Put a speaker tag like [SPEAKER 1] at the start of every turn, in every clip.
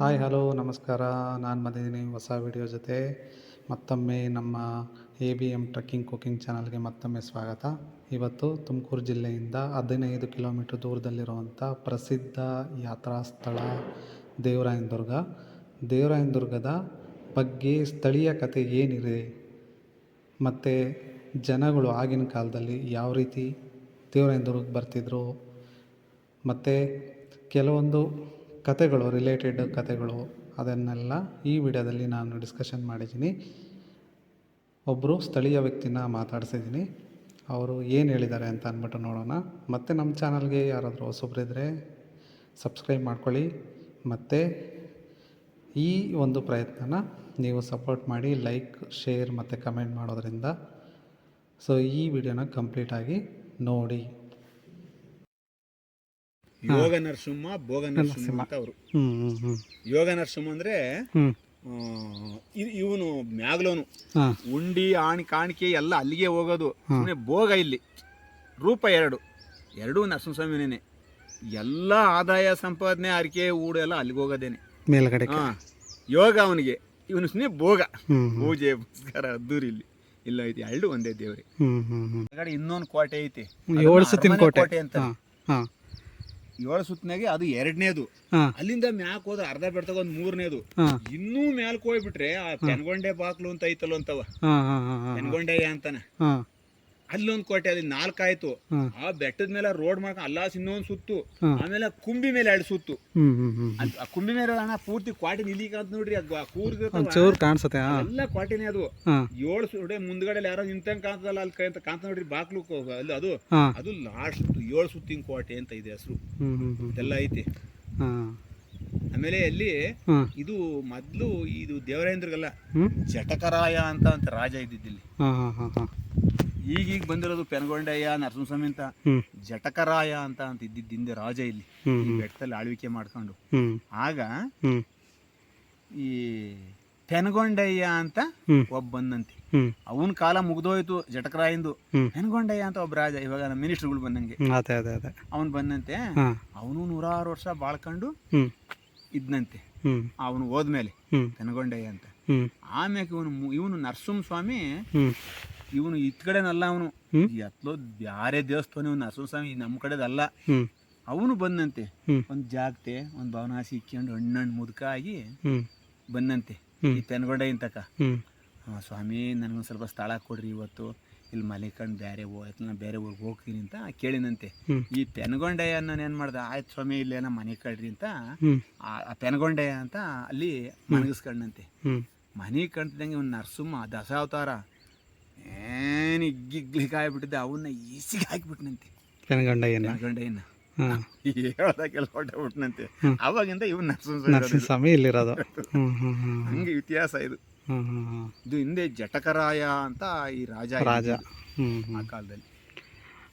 [SPEAKER 1] Hi hello ನಮಸ್ಕಾರ. ನಾನು ಬಂದಿದ್ದೀನಿ ಹೊಸ ವಿಡಿಯೋ ಜೊತೆ ಮತ್ತೊಮ್ಮೆ ನಮ್ಮ A B M trekking cooking ಚಾನಲ್ಗೆ ಮತ್ತೊಮ್ಮೆ ಸ್ವಾಗತ. ಇವತ್ತು ತುಮಕೂರು ಜಿಲ್ಲೆಯಿಂದ ಹದಿನೈದು ಕಿಲೋಮೀಟ್ರ್ ದೂರದಲ್ಲಿರುವಂಥ ಪ್ರಸಿದ್ಧ ಯಾತ್ರಾ ಸ್ಥಳ ದೇವರಾಯನದುರ್ಗ. ದೇವರಾಯನದುರ್ಗದ ಬಗ್ಗೆ ಸ್ಥಳೀಯ ಕತೆ ಏನಿದೆ? ಮತ್ತು ಜನಗಳು ಆಗಿನ ಕಾಲದಲ್ಲಿ ಯಾವ ರೀತಿ ದೇವರಾಯನದುರ್ಗಕ್ಕೆ ಬರ್ತಿದ್ರು? ಮತ್ತು ಕೆಲವೊಂದು ಕಥೆಗಳು ರಿಲೇಟೆಡ್ ಕತೆಗಳು, ಅದನ್ನೆಲ್ಲ ಈ ವಿಡಿಯೋದಲ್ಲಿ ನಾನು ಡಿಸ್ಕಷನ್ ಮಾಡಿದ್ದೀನಿ. ಒಬ್ಬರು ಸ್ಥಳೀಯ ವ್ಯಕ್ತಿನ ಮಾತಾಡ್ಸಿದ್ದೀನಿ. ಅವರು ಏನು ಹೇಳಿದ್ದಾರೆ ಅಂತ ಅಂದ್ಬಿಟ್ಟು ನೋಡೋಣ. ಮತ್ತು ನಮ್ಮ ಚಾನಲ್ಗೆ ಯಾರಾದರೂ ಹೊಸಬ್ರಿದ್ದರೆ ಸಬ್ಸ್ಕ್ರೈಬ್ ಮಾಡ್ಕೊಳ್ಳಿ. ಮತ್ತು ಈ ಒಂದು ಪ್ರಯತ್ನನ ನೀವು ಸಪೋರ್ಟ್ ಮಾಡಿ ಲೈಕ್ ಶೇರ್ ಮತ್ತು ಕಮೆಂಟ್ ಮಾಡೋದರಿಂದ. ಸೊ ಈ ವಿಡಿಯೋನ ಕಂಪ್ಲೀಟಾಗಿ ನೋಡಿ.
[SPEAKER 2] ಯೋಗ ನರಸಿಂಹ ಭೋಗ ನರಸಿಂಹ. ಅಂತ ಅವರು. ಯೋಗ ನರಸಿಂಹ ಅಂದ್ರೆ ಇವನು ಮ್ಯಾಗ್ಲೋನು. ಉಂಡಿ ಆಣಿ ಕಾಣಿಕೆ ಎಲ್ಲ ಅಲ್ಲಿಗೆ ಹೋಗೋದು. ಸುಮ್ಮನೆ ಭೋಗ ಇಲ್ಲಿ. ರೂಪ ಎರಡು. ಎರಡೂ ನರಸಿಂಹಸ್ವಾಮಿನೇನೆ. ಎಲ್ಲ ಆದಾಯ ಸಂಪಾದನೆ ಅರಿಕೆ ಊಡು ಎಲ್ಲ ಅಲ್ಲಿಗೆ ಹೋಗೋದೇನೆ.
[SPEAKER 1] ಮೇಲ್ಗಡೆ
[SPEAKER 2] ಹಾ. ಯೋಗ ಅವನಿಗೆ. ಇವನು ಸುಮ್ಮನೆ ಭೋಗ. ಪೂಜೆ ಪುಸ್ಕಾರ ಅದ್ದೂರಿ ಇಲ್ಲಿ. ಇಲ್ಲ ಐತಿ ಎರಡು ಒಂದೇ ದೇವ್ರಿ. ಇನ್ನೊಂದು ಕೋಟೆ ಐತಿ.
[SPEAKER 1] ಕೋಟೆ.
[SPEAKER 2] ಅಂತ ಏಳು ಸುತ್ತಿನಾಗೆ ಅದು ಎರಡನೇದು. ಅಲ್ಲಿಂದ ಮ್ಯಾಕ್ ಹೋದ್ರೆ ಅರ್ಧ ಬೆಡ್ತಾಗ ಒಂದ್ ಮೂರನೇದು. ಇನ್ನೂ ಮ್ಯಾಲ್ ಹೋಗ್ಬಿಟ್ರೆ ಆ ಪೆನ್ಗೊಂಡೆ ಬಾಕ್ಲು ಅಂತ ಐತಲ್ಲ ಅಂತವ. ಪೆನ್ಗೊಂಡೆಯ ಅಂತಾನೆ. ಅಲ್ಲೊಂದ್ ಕೋಟೆ ಅಲ್ಲಿ ನಾಲ್ಕಾಯ್ತು. ಆ ಬೆಟ್ಟದ ಮೇಲೆ ರೋಡ್ ಮಾಡ್ಕೊಂಡು ಅಲ್ಲಾಸ್ ಇನ್ನೊಂದ್ ಸುತ್ತು. ಆಮೇಲೆ ಕುಂಬಿ ಮೇಲೆ ಎರಡು ಸುತ್ತು. ಅದ್- ಆ ಕುಂಬಿ ಮೇಲೆ ಅಣ್ಣ ಪೂರ್ತಿ ಕ್ವಾಟಿ ನಿಲಿಕ ಅಂತ ನೋಡ್ರಿ ಅದು ಕೂರ್ಗ
[SPEAKER 1] ಕಾಣಿಸುತ್ತೆ
[SPEAKER 2] ಎಲ್ಲ ಕ್ವಾಟೆನೆ ಅದು.
[SPEAKER 1] ಹಾಂ.
[SPEAKER 2] ಏಳು ಸುಡೆ ಮುಂದ್ಗಡೆ ಯಾರೋ ನಿಂತಂಗ್ ಕಾಣ್ತದಲ್ಲ ಅಲ್ಲಿ ಕೈ ಅಂತ ಕಾಣ್ತ ನೋಡ್ರಿ ಬಾಕ್ಲು ಕೊ- ಅಲ್ಲಿ ಅದು.
[SPEAKER 1] ಹಾಂ.
[SPEAKER 2] ಅದು ಲಾಸ್ಟ್ ಏಳು ಸುತ್ತಿನ ಕೋಟೆ ಅಂತ ಇದೆ ಹೆಸರು.
[SPEAKER 1] ಎಲ್ಲ ಹ್ಞೂ ಹ್ಞೂ
[SPEAKER 2] ಇದೆಲ್ಲ ಐತಿ.
[SPEAKER 1] ಹಾಂ.
[SPEAKER 2] ಆಮೇಲೆ ಅಲ್ಲಿ
[SPEAKER 1] ಹಾಂ.
[SPEAKER 2] ಇದು ಮೊದ್ಲು ಇದು ದೇವರೇಂದ್ರಗಲ್ಲ
[SPEAKER 1] ಹ್ಞೂ
[SPEAKER 2] ಜಟಕರಾಯ ಅಂತ ಅಂತ ರಾಜ ಇದ್ದಿದ್ದಿಲ್ಲಿ.
[SPEAKER 1] ಹಾಂ ಹಾಂ ಹಾಂ ಹಾಂ.
[SPEAKER 2] ಈಗೀಗ ಬಂದಿರೋದು ಪೆನಗೊಂಡಯ್ಯ ನರಸಿಂಹಸ್ವಾಮಿ ಅಂತ ಜಟಕರಾಯ ಅಂತ ಅಂತ ಇದ್ದಿದ್ದಿಂದ ಹಿಂದೆ ರಾಜ ಇಲ್ಲಿ. ಈ ಬೆಟ್ಟದಲ್ಲಿ ಆಳ್ವಿಕೆ ಮಾಡ್ಕೊಂಡು. ಆಗ ಈ ಪೆನಗೊಂಡಯ್ಯ ಅಂತ ಒಬ್ಬ ಬಂದಂತೆ. ಅವನ ಕಾಲ ಮುಗ್ದೋಯ್ತು ಜಟಕರಾಯಿಂದು ಪೆನಗೊಂಡಯ್ಯ ಅಂತ ಒಬ್ಬ ರಾಜ ಇವಾಗ ನಮ್ಮ ಮಿನಿಸ್ಟರ್ಗಳು ಬಂದಂಗೆ. ಅವನ್ ಬಂದಂತೆ ಅವನು ನೂರಾರು ವರ್ಷ ಬಾಳ್ಕೊಂಡು ಇದ್ನಂತೆ. ಅವನು ಹೋದ್ಮೇಲೆ ಪೆನ್ಗೊಂಡಯ್ಯ ಅಂತ. ಆಮ್ಯಾಕೆ ಇವನು ಇವನು ನರಸಿಂಹ ಸ್ವಾಮಿ ಇವನು ಇತ್ ಕಡೆನಲ್ಲ ಅವನು? ಎತ್ಲೋ ಬ್ಯಾರೆ ದೇವಸ್ಥಾನ ಇವನು ನರಸಿಂಹಸ್ವಾಮಿ ನಮ್ಮ ಕಡೆದಲ್ಲ. ಅವನು ಬಂದಂತೆ. ಒಂದ್ ಜಾಗತೆ ಒಂದು ಭವನಾಸಿ ಇಕ್ಕೊಂಡು ಹಣ್ಣಣ್ಣು ಮುದುಕ ಆಗಿ ಬಂದಂತೆ. ಈ ಪೆನ್ಗೊಂಡ ಇಂತಕ ಸ್ವಾಮಿ ನನಗೊಂದು ಸ್ವಲ್ಪ ಸ್ಥಳ ಕೊಡ್ರಿ ಇವತ್ತು. ಇಲ್ಲಿ ಮಲಿಕಂಡು ಬೇರೆ ನಾನು ಬೇರೆ ಊರಿಗೆ ಹೋಗ್ತೀನಿ ಅಂತ ಕೇಳಿನಂತೆ. ಈ ಪೆನ್ಗೊಂಡಯ್ಯ ನಾನು ಏನು ಮಾಡ್ದೆ? ಆಯ್ತು ಸ್ವಾಮಿ ಇಲ್ಲೇನ ಮನೆ ಕಳ್ರಿ ಅಂತ ಆ ಆ ಅಂತ ಅಲ್ಲಿ ಮನಗಿಸ್ಕೊಂಡಂತೆ. ಮನೆ ಕಂಡ್ದಂಗೆ ಒಂದು ನರಸಿಂಹ ದಶಾವತಾರ. ಏನು ಇಗ್ಗಿಗ್ಲಿಕ್ಕೆ ಆಗ್ಬಿಟ್ಟಿದ್ದೆ ಅವನ್ನ ಈಸಿಗೆ ಹಾಕಿಬಿಟ್ನಂತೆ.
[SPEAKER 1] ಪೆನ್ಗಂಡಯ್ಯನ
[SPEAKER 2] ಪೆನ್ಗೊಂಡಯ್ಯನ
[SPEAKER 1] ಗಂಡ
[SPEAKER 2] ಹೇಳ್ದಾಗೆಲ್ಲ ಹೊಟ್ಟೆ
[SPEAKER 1] ಹ್ಮ್.
[SPEAKER 2] ಅವಾಗಿಂದ ಇವನ್ ನರಸಿಂಹ
[SPEAKER 1] ನರಸಿಂಹ ಸ್ವಾಮಿ ಇಲ್ಲಿರೋದು.
[SPEAKER 2] ಹಂಗೆ ಇತಿಹಾಸ ಇದು. ಇದು ಹಿಂದೆ ಜಟಕರಾಯ ಅಂತ ಈ ರಾಜ
[SPEAKER 1] ರಾಜ.
[SPEAKER 2] ಆ ಕಾಲದಲ್ಲಿ.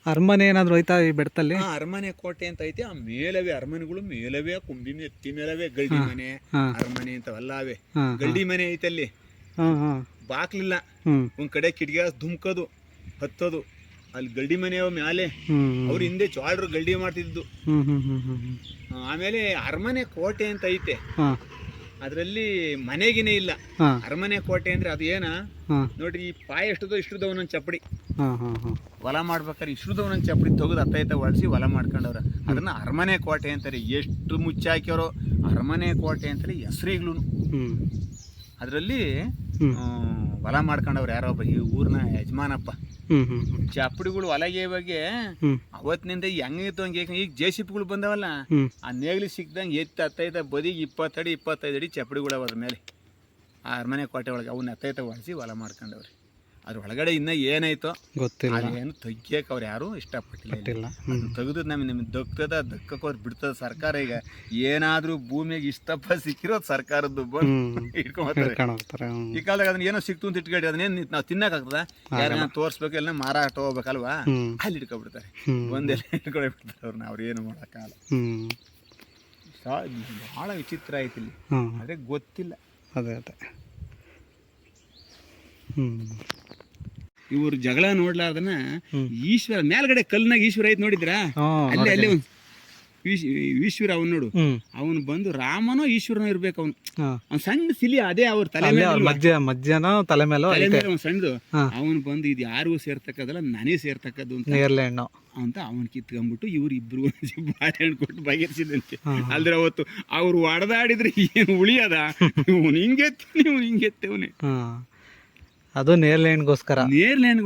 [SPEAKER 1] ಅರಮನೆ ಏನಾದರೂ ಐತಾ ಈ ಬೆಟ್ಟದಲ್ಲಿ
[SPEAKER 2] ಅರಮನೆ ಕೋಟೆ ಅಂತ ಐತಿ. ಆ ಮೇಲವೇ ಅರಮನೆಗಳು ಮೇಲವೇ ಕುಂಬಿ ಎತ್ತಿ ಮೇಲವೇ ಗಲ್ಡಿ ಮನೆ ಅರಮನೆ ಅಂತವೆಲ್ಲ ಅವೆ. ಗಲ್ಡಿ ಮನೆ ಐತಲ್ಲಿ
[SPEAKER 1] ಅಲ್ಲಿ.
[SPEAKER 2] ಬಾಕ್ಲಿಲ್ಲ. ಒಂದ್ ಕಡೆ ಕಿಟಕಿ ಧುಮ್ಕೋದು ಹತ್ತೋದು. ಅಲ್ಲಿ ಗಲ್ಡಿ ಮನೆ ಮ್ಯಾಲೆ ಅವ್ರ ಹಿಂದೆ ಚಾಳ್ರು ಗಲ್ಡಿ ಮಾಡ್ತಿದ್ದು. ಆಮೇಲೆ ಅರಮನೆ ಕೋಟೆ ಅಂತ ಐತೆ. ಅದರಲ್ಲಿ ಮನೆಗಿನೇ ಇಲ್ಲ. ಅರಮನೆ ಕೋಟೆ ಅಂದ್ರೆ ಅದು ಏನ? ನೋಡ್ರಿ ಈ ಪಾಯ ಎಷ್ಟದೋ ಇಷ್ಟದ ಒಂದೊಂದು ಚಪ್ಪಡಿ. ಹೊಲ ಮಾಡ್ಬೇಕಾದ್ರೆ ಇಷ್ಟದ ಒಂದೊಂದು ಚಪ್ಪಡಿ ತೆಗೆದು ಅತ್ತೈತ ಒಳಸಿ ಹೊಲ ಮಾಡ್ಕೊಂಡವ್ರ. ಅದನ್ನ ಅರಮನೆ ಕೋಟೆ ಅಂತಾರೆ. ಎಷ್ಟು ಮುಚ್ಚಾಕ್ಯಾರೋ ಅರಮನೆ ಕೋಟೆ ಅಂತಾರೆ ಹೆಸರಿಗ್ಲು ಅದರಲ್ಲಿ ಹೊಲ ಮಾಡ್ಕೊಂಡವ್ರು ಯಾರೋ ಒಬ್ಬ ಈ ಊರಿನ ಯಜಮಾನಪ್ಪ. ಚಪ್ಪಡಿಗಳು ಹೊಲಗೆ ಬಗ್ಗೆ ಅವತ್ತಿನಿಂದ ಹೆಂಗಿತ್ತು ಹಂಗೆ ಈಗ ಜೆ ಸಿ ಪಿಗಳು ಬಂದವಲ್ಲ ಆ ನೇಗ್ಲಿ ಸಿಕ್ದಂಗೆ ಎತ್ತ ಹತ್ತೈತ ಬದಿಗೆ ಇಪ್ಪತ್ತಡಿ ಇಪ್ಪತ್ತೈದು ಅಡಿ ಚಪ್ಪಡಿಗಳು ಅದ್ರ ಮೇಲೆ. ಆ ಅರಮನೆ ಕೋಟೆ ಒಳಗೆ ಅವನ್ನ ಹತ್ತೈತ ಒಳಸಿ ಹೊಲ ಮಾಡ್ಕೊಂಡವ್ರಿ. ಅದ್ರ ಒಳಗಡೆ ಇನ್ನ ಏನಾಯ್ತೋ
[SPEAKER 1] ಗೊತ್ತಿಲ್ಲ.
[SPEAKER 2] ಏನು ತೆಗಿಯಕ್ಕೆ ಅವ್ರು ಯಾರು ಇಷ್ಟಪಟ್ಟಿಲ್ಲ ತೆಗೆದು ನಮಗೆ ನಿಮ್ಗೆ ದಕ್ಕದ ದಕ್ಕಕ್ಕೆ ಬಿಡ್ತದ ಸರ್ಕಾರ ಈಗ. ಏನಾದ್ರೂ ಭೂಮಿಗೆ ಇಷ್ಟಪ್ಪ ಸಿಕ್ಕಿರೋದು ಸರ್ಕಾರದ್ದು ಇಟ್ಕೊಂಬರ್ತಾರೆ ಈ ಕಾಲದಾಗ ಅದನ್ನ ಏನೋ ಸಿಕ್ತು ಅಂತ ಇಟ್ಕೊಂಡು ಅದನ್ನೇನು ನಾವು ತಿನ್ನಕ್ಕಾಗ್ತದ ಯಾರನ್ನ ತೋರಿಸ್ಬೇಕು ಎಲ್ಲ ಮಾರಾಟ ಹೋಗ್ಬೇಕಲ್ವಾ ಅಲ್ಲಿ ಇಟ್ಕೊಬಿಡ್ತಾರೆ ಒಂದೆಲ್ಲ ಇಟ್ಕೊಂಡೇ ಬಿಡ್ತಾರೆ ಅವ್ರನ್ನ ಅವ್ರು ಏನು ಮಾಡೋಕ್ಕಾಗಲ್ಲ. ಭಾಳ ವಿಚಿತ್ರ ಇಲ್ಲಿ.
[SPEAKER 1] ಹ್ಞೂ
[SPEAKER 2] ಗೊತ್ತಿಲ್ಲ.
[SPEAKER 1] ಅದೇ ಅದೇ.
[SPEAKER 2] ಇವ್ರು ಜಗಳ ನೋಡ್ಲಾರ್ದನ ಈಶ್ವರ ಮೇಲ್ಗಡೆ ಕಲ್ನಾಗ ಈಶ್ವರ ಐತ್ ನೋಡಿದ್ರಾ? ಅಲ್ಲಿ ಅಲ್ಲಿ ಈಶ್ವರ ಅವನ್ ನೋಡು. ಅವನು ಬಂದು ರಾಮನೋ ಈಶ್ವರನೋ ಇರ್ಬೇಕು ಅವನು. ಅವ್ನ್ ಸಣ್ಣ ಸಿಲಿ ಅದೇ ಅವ್ರ ತಲೆ
[SPEAKER 1] ಮಧ್ಯ ಮಧ್ಯಾಹ್ನ ತಲೆ ಮೇಲೂ
[SPEAKER 2] ಅವ್ನು ಸಣ್ಣದು. ಅವನು ಬಂದು ಇದು ಯಾರಿಗೂ ಸೇರ್ತಕ್ಕದಲ್ಲ ನನಗೆ ಸೇರ್ತಕ್ಕದ್ದು ಅಂತ. ಅಂತ ಅವನ್ ಕಿತ್ಕೊಂಡ್ಬಿಟ್ಟು ಇವ್ರು ಇಬ್ರು ಬಾಳೆಹಣ್ಣು ಕೊಟ್ಟು ಬಗೆಹರಿಸಿದಂತೆ. ಅಲ್ದ್ರೆ ಅವತ್ತು ಅವ್ರು ಒಡೆದಾಡಿದ್ರೆ ಏನು ಉಳಿಯದ? ಇವ್ನು ಹಿಂಗೆತ್ತ ನೀವು ಹಿಂಗೆತ್ತವನೆ.
[SPEAKER 1] ಹಾ. ಅದು ನೇರ್ಲೆ ಹಣ್ಣಿಗೋಸ್ಕರ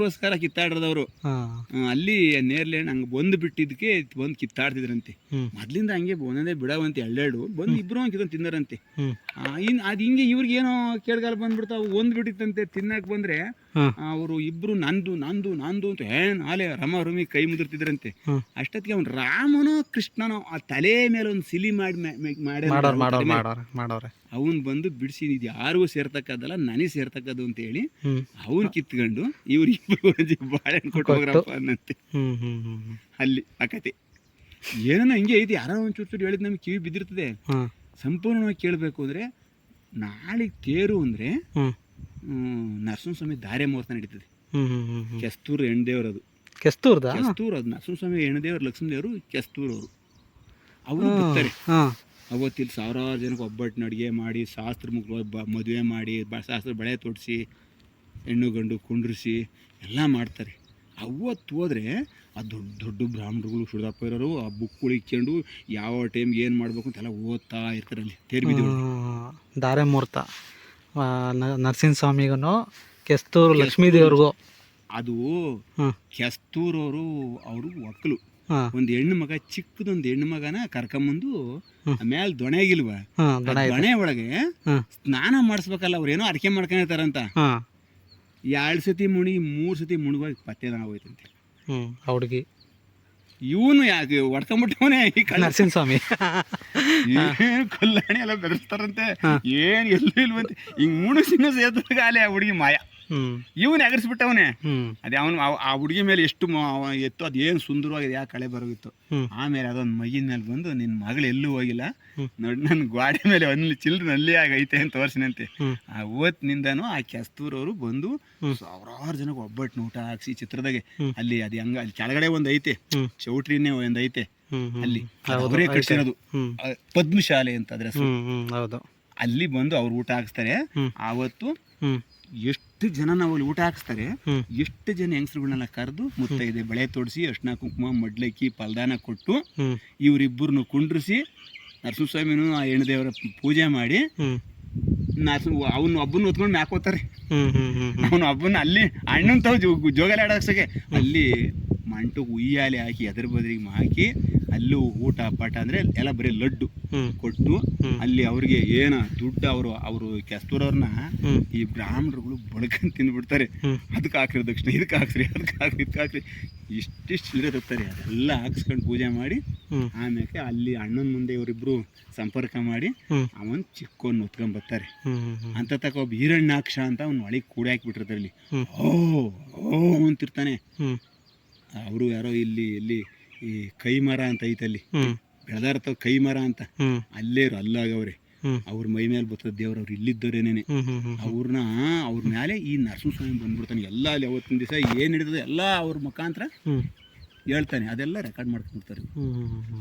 [SPEAKER 2] ಗೋಸ್ಕರ. ಕಿತ್ತಾಡ್ರದವ್ರು. ಅಲ್ಲಿ ಲೈನ್ ಹಂಗೆ ಬಂದು ಬಿಟ್ಟಿದ್ದಕ್ಕೆ ಬಂದು ಕಿತ್ತಾಡ್ತಿದ್ರಂತೆ. ಮೊದ್ಲಿಂದ ಹಂಗೆ ಒಂದೊಂದೇ ಬಿಡವಂತೆ ಎರಡೆರಡು ಬಂದು ಇಬ್ರು ಕಿತ್ತೊಂದು ತಿನ್ನರಂತೆ ಇನ್ ಅದು ಹಿಂಗೆ ಇವ್ರಿಗೆ ಏನೋ ಕೇಳ್ಗಾಲ ಬಂದ್ಬಿಡ್ತಾವ ಒಂದ್ ಬಿಟ್ಟಿತ್ತಂತೆ ತಿನ್ನಕ್ ಬಂದ್ರೆ ಅವರು ಇಬ್ರು ನಂದು ನಂದು ನಂದು ಅಂತ ಏನ್ ಆಲೆ ರಮ ರೂಮಿ ಕೈ ಮುದಿರ್ತಿದ್ರಂತೆ. ಅಷ್ಟೊತ್ತಿಗೆ ಅವ್ನು ರಾಮನೋ ಕೃಷ್ಣನೋ ಆ ತಲೆ ಮೇಲೆ ಒಂದು ಸಿಲಿ ಮಾಡಿ ಮಾಡಿ
[SPEAKER 1] ಮಾಡೋರು ಮಾಡೋರ್ ಮಾಡೋರ್ ಮಾಡೋರೆ.
[SPEAKER 2] ಅವನ್ ಬಂದು ಬಿಡಿಸಿ ಇದು ಯಾರಿಗೂ ಸೇರ್ತಕ್ಕದಲ್ಲ ನನಗೆ ಸೇರ್ತಕ್ಕದ್ದು ಅಂತ ಹೇಳಿ ಅವನ್ ಕಿತ್ಕೊಂಡು ಇವ್ರು ಇಬ್ಬರು ಬಾಳೆ ಬಾಳೆಹಣ್ಣು ಕೊಟ್ಟು ಹೋಗ್ರಪ್ಪ ಅನ್ನಂತೆ ಅಲ್ಲಿ ಆ ಕತೆ. ಏನೋ ಹಿಂಗೆ ಐತಿ ಯಾರೋ ಒಂದು ಚೂರು ಚೂರು ಹೇಳಿದ್ ನಮ್ಗೆ ಕಿವಿ ಬಿದ್ದಿರ್ತದೆ. ಸಂಪೂರ್ಣವಾಗಿ ಕೇಳಬೇಕು ಅಂದ್ರೆ ನಾಳೆಗೆ ತೇರು ಅಂದ್ರೆ ನರಸಿಂಹಸ್ವಾಮಿ ದಾರೆ ಮುಹೂರ್ತ ನಡೀತದೆ.
[SPEAKER 1] ಕೆಸ್ತೂರ್ ಹ್ಮ್ ಹ್ಮ್ ಹ್ಮ್.
[SPEAKER 2] ಕೆಸ್ತೂರು ಹೆಣ್ದೇವ್ರು ಅದು
[SPEAKER 1] ಕೆಸ್ತೂರ್ದ?
[SPEAKER 2] ಕೆಸ್ತೂರ್ ಅದು ನರಸಿಂಹಸ್ವಾಮಿ ಹೆಣ್ದೇವ್ರು ಲಕ್ಷ್ಮೀದೇವರು ಕೆಸ್ತೂರ್ ಅವರು. ಅವರು ಬರ್ತಾರೆ ಅವತ್ತಿಲ್ಲಿ ಸಾವಿರಾರು ಜನಕ್ಕೆ ಒಬ್ಬಟ್ಟಿನ ಅಡುಗೆ ಮಾಡಿ ಶಾಸ್ತ್ರ ಮುಖ ಮದುವೆ ಮಾಡಿ ಬ ಶಾಸ್ತ್ರ ಬಳೆ ತೊಡಿಸಿ ಹೆಣ್ಣು ಗಂಡು ಕುಂಡ್ರಿಸಿ ಎಲ್ಲ ಮಾಡ್ತಾರೆ. ಅವತ್ತು ಹೋದರೆ ಆ ದೊಡ್ಡ ದೊಡ್ಡ ಬ್ರಾಹ್ಮಣರುಗಳು ಸುಡ್ದಪ್ಪ ಇರೋರು ಆ ಬುಕ್ಗಳು ಇಕ್ಕೊಂಡು ಯಾವ ಟೈಮ್ಗೆ ಏನು ಮಾಡಬೇಕು ಅಂತೆಲ್ಲ ಓದ್ತಾ ಇರ್ತಾರೆ ಅಲ್ಲಿ. ತೇರು ಬಿದ್ದು
[SPEAKER 1] ಆ, ದಾರೆ ಮುಹೂರ್ತ ನರಸಿಂಹ ಸ್ವಾಮಿಗೂ ನರಸಿಂಹಸ್ವಾಮಿಗೂ ಕೆಸ್ತೂರು ಲಕ್ಷ್ಮೀದೇವ್ರಿಗೂ.
[SPEAKER 2] ಅದು ಕೆಸ್ತೂರವರು ಅವರು ಒಕ್ಕಲು. ಒಂದು ಹೆಣ್ಣು ಮಗ ಚಿಕ್ಕದೊಂದು ಹೆಣ್ಣು ಮಗನ ಕರ್ಕೊಂಬಂದು
[SPEAKER 1] ಮ್ಯಾಲ
[SPEAKER 2] ಮೇಲೆ ದೊಣೆಗಿಲ್ವ
[SPEAKER 1] ದೊಣ
[SPEAKER 2] ಒಳಗೆ ಸ್ನಾನ ಮಾಡಿಸ್ಬೇಕಲ್ಲ ಅವ್ರೇನೋ ಅಡಿಕೆ ಮಾಡ್ಕೊಂಡಿರ್ತಾರಂತ. ಎರಡು ಸತಿ ಮುಣಿ ಮೂರು ಸತಿ ಮುಳುಗೋಗಿ ಪತ್ತೆ ಹೋಯ್ತಂತೆ.
[SPEAKER 1] ಹ್ಮ್ ಆ ಹುಡುಗಿ.
[SPEAKER 2] ಇವನು ಯಾಕೆ ಹೊಡ್ಕೊಂಬಿಟ್ಟವನೇ ಈ ಕಳ್ಳ?
[SPEAKER 1] ನರಸಿಂಹಸ್ವಾಮಿ.
[SPEAKER 2] ಏನ್ ಕಲ್ಯಾಣಿ ಎಲ್ಲ ಬೆದರ್ಸ್ತಾರಂತೆ? ಏನು ಎಲ್ಲೂ ಇಲ್ವಂತೆ? ಹಿಂಗ್ ಮೂಣು ಸಿಂಗ ಸೇತುವಾಗ ಅಲ್ಲೇ ಆ ಹುಡುಗಿ ಮಾಯ. ಇವನ್ ಎಗರ್ಸ್ಬಿಟ್ಟವನೇ ಅದೇ ಅವನು ಆ ಹುಡುಗಿ ಮೇಲೆ ಎಷ್ಟು ಎತ್ತು ಅದೇನು ಸುಂದರವಾಗಿದೆ ಯಾಕೆ ಕಳೆ ಬರೋಗಿತ್ತು. ಆಮೇಲೆ ಅದೊಂದು ಮಗಿನ ಮೇಲೆ ಬಂದು ನಿನ್ ಮಗಳು ಎಲ್ಲೂ ಹೋಗಿಲ್ಲ. ನೋಡಿ ನನ್ನ ಗೋಡೆ ಮೇಲೆ ಒಂದು ಚಿಲ್ಡ್ರ ನಲ್ಲಿ ಆಗೈತೆ ಅಂತ ತೋರಿಸಿನಂತೆ.
[SPEAKER 1] ಹ್ಮ್.
[SPEAKER 2] ಆ ಕೆಸ್ತೂರವರು ಬಂದು. ಸಾವಿರಾರು ಜನಕ್ಕೆ ಒಬ್ಬಟ್ಟು ಊಟ ಹಾಕ್ಸಿ ಚಿತ್ರದಾಗೆ. ಅಲ್ಲಿ ಅದು ಹಂಗ ಅಲ್ಲಿ ಕೆಳಗಡೆ ಒಂದು ಐತೆ. ಚೌಟ್ರಿನೇ ಒಂದು ಐತೆ. ಅಲ್ಲಿ ಅದು ಅವರೇ ಆ, ಪದ್ಮಶಾಲೆ ಅಂತ ಅದ್ರ
[SPEAKER 1] ಹೌದು.
[SPEAKER 2] ಅಲ್ಲಿ ಬಂದು ಅವ್ರು ಊಟ ಹಾಕ್ಸ್ತಾರೆ. ಆವತ್ತು
[SPEAKER 1] ಹ್ಮ್.
[SPEAKER 2] ಎಷ್ಟು ಜನ ನಾವು ಅಲ್ಲಿ ಊಟ ಹಾಕಿಸ್ತಾರೆ ಎಷ್ಟು ಜನ ಹೆಂಗಸ್ರುಗಳನ್ನೆಲ್ಲ ಕರೆದು ಮುತ್ತೈದೆ ಬಳೆ ತೋಡಿಸಿ ಅರ್ಶನ ಕುಂಕುಮ ಮಡ್ಲಕ್ಕಿ ಪಲ್ದಾನ ಕೊಟ್ಟು ಇವರಿಬ್ಬರನ್ನು ಕುಂಡ್ರಿಸಿ ನರಸಿಂಹಸ್ವಾಮಿನೂ ಆ ಹೆಣ್ದೇವರ ಪೂಜೆ ಮಾಡಿ ನರಸಿಂಹ ಅವನು ಒಬ್ಬನ ಹೊತ್ಕೊಂಡು ಮ್ಯಾಕೋತಾರೆ ಅವನು ಒಬ್ಬನ ಅಲ್ಲಿ ಅಣ್ಣನ್ ತಾವು ಜೋಗಾಲಿ ಅಲ್ಲಿ ಮಂಟು ಉಯ್ಯಾಲೆ ಹಾಕಿ ಎದ್ರ ಬದ್ರಿಗೆ ಹಾಕಿ ಅಲ್ಲೂ ಊಟ ಪಾಠ ಅಂದ್ರೆ ಎಲ್ಲ ಬರೀ ಲಡ್ಡು ಕೊಟ್ಟು ಅಲ್ಲಿ ಅವ್ರಿಗೆ ಏನ ದುಡ್ಡು ಅವರು ಅವರು ಕೆಸ್ತೂರವ್ರನ್ನ ಈ ಬ್ರಾಹ್ಮಣರುಗಳು ಬಡ್ಕೊಂಡು ತಿಂದ್ಬಿಡ್ತಾರೆ. ಅದಕ್ಕೆ ಹಾಕ್ರಿ ದಕ್ಷಿಣ ಇದಕ್ಕೆ ಹಾಕ್ಸ್ರಿ ಅದಕ್ಕೆ ಹಾಕ್ರಿ ಇದಕ್ಕೆ ಹಾಕ್ರಿ ಇಷ್ಟಿಷ್ಟು ಚಿಲ್ಲರೆ ತರ್ತಾರೆ. ಅದೆಲ್ಲ ಹಾಕ್ಸ್ಕೊಂಡು ಪೂಜೆ ಮಾಡಿ ಆಮೇಲೆ ಅಲ್ಲಿ ಅಣ್ಣನ ಮುಂದೆ ಇವರಿಬ್ರು ಸಂಪರ್ಕ ಮಾಡಿ ಅವನ್ ಚಿಕ್ಕೋನ್ ಹೊತ್ಕೊಂಡ್ ಬರ್ತಾರೆ. ಅಂತ ತಕ ಒಬ್ಬ ಹಿರಣ್ಯಾಕ್ಷ ಅಂತ ಅವ್ನ ಒಳಗೆ ಕೂಡಿ ಹಾಕ್ಬಿಟ್ಟಿರ್ತಾರೆ ಇಲ್ಲಿ. ಓ ಓ ಅಂತಿರ್ತಾನೆ. ಅವರು ಯಾರೋ ಇಲ್ಲಿ ಇಲ್ಲಿ ಈ ಕೈ ಮರ ಅಂತ ಐತಲ್ಲಿ.
[SPEAKER 1] ಅಲ್ಲಿ
[SPEAKER 2] ಬೆಳೆದಾರ್ತಾವ ಕೈ ಮರ ಅಂತ.
[SPEAKER 1] ಅಲ್ಲೇ
[SPEAKER 2] ಅಲ್ಲೇ ಅಲ್ಲಾಗವ್ರೆ. ಅವ್ರ ಮೈ ಮೇಲೆ ಬರ್ತದ ದೇವ್ರ ಅವ್ರು ಇಲ್ಲಿದ್ದವ್ರೇನೇನೆ ಅವ್ರನ್ನ ಅವ್ರ ಮೇಲೆ ಈ ನರಸಿಂಹಸ್ವಾಮಿ ಬಂದ್ಬಿಡ್ತಾನೆ. ಎಲ್ಲ ಅಲ್ಲಿ ಅವತ್ತಿನ ದಿವಸ ಏನು ಹಿಡಿದ ಎಲ್ಲ ಅವ್ರ ಮುಖಾಂತರ ಹೇಳ್ತಾನೆ. ಅದೆಲ್ಲ ರೆಕಾರ್ಡ್ ಮಾಡ್ಕೊಂಡ್ಬಿಡ್ತಾರೆ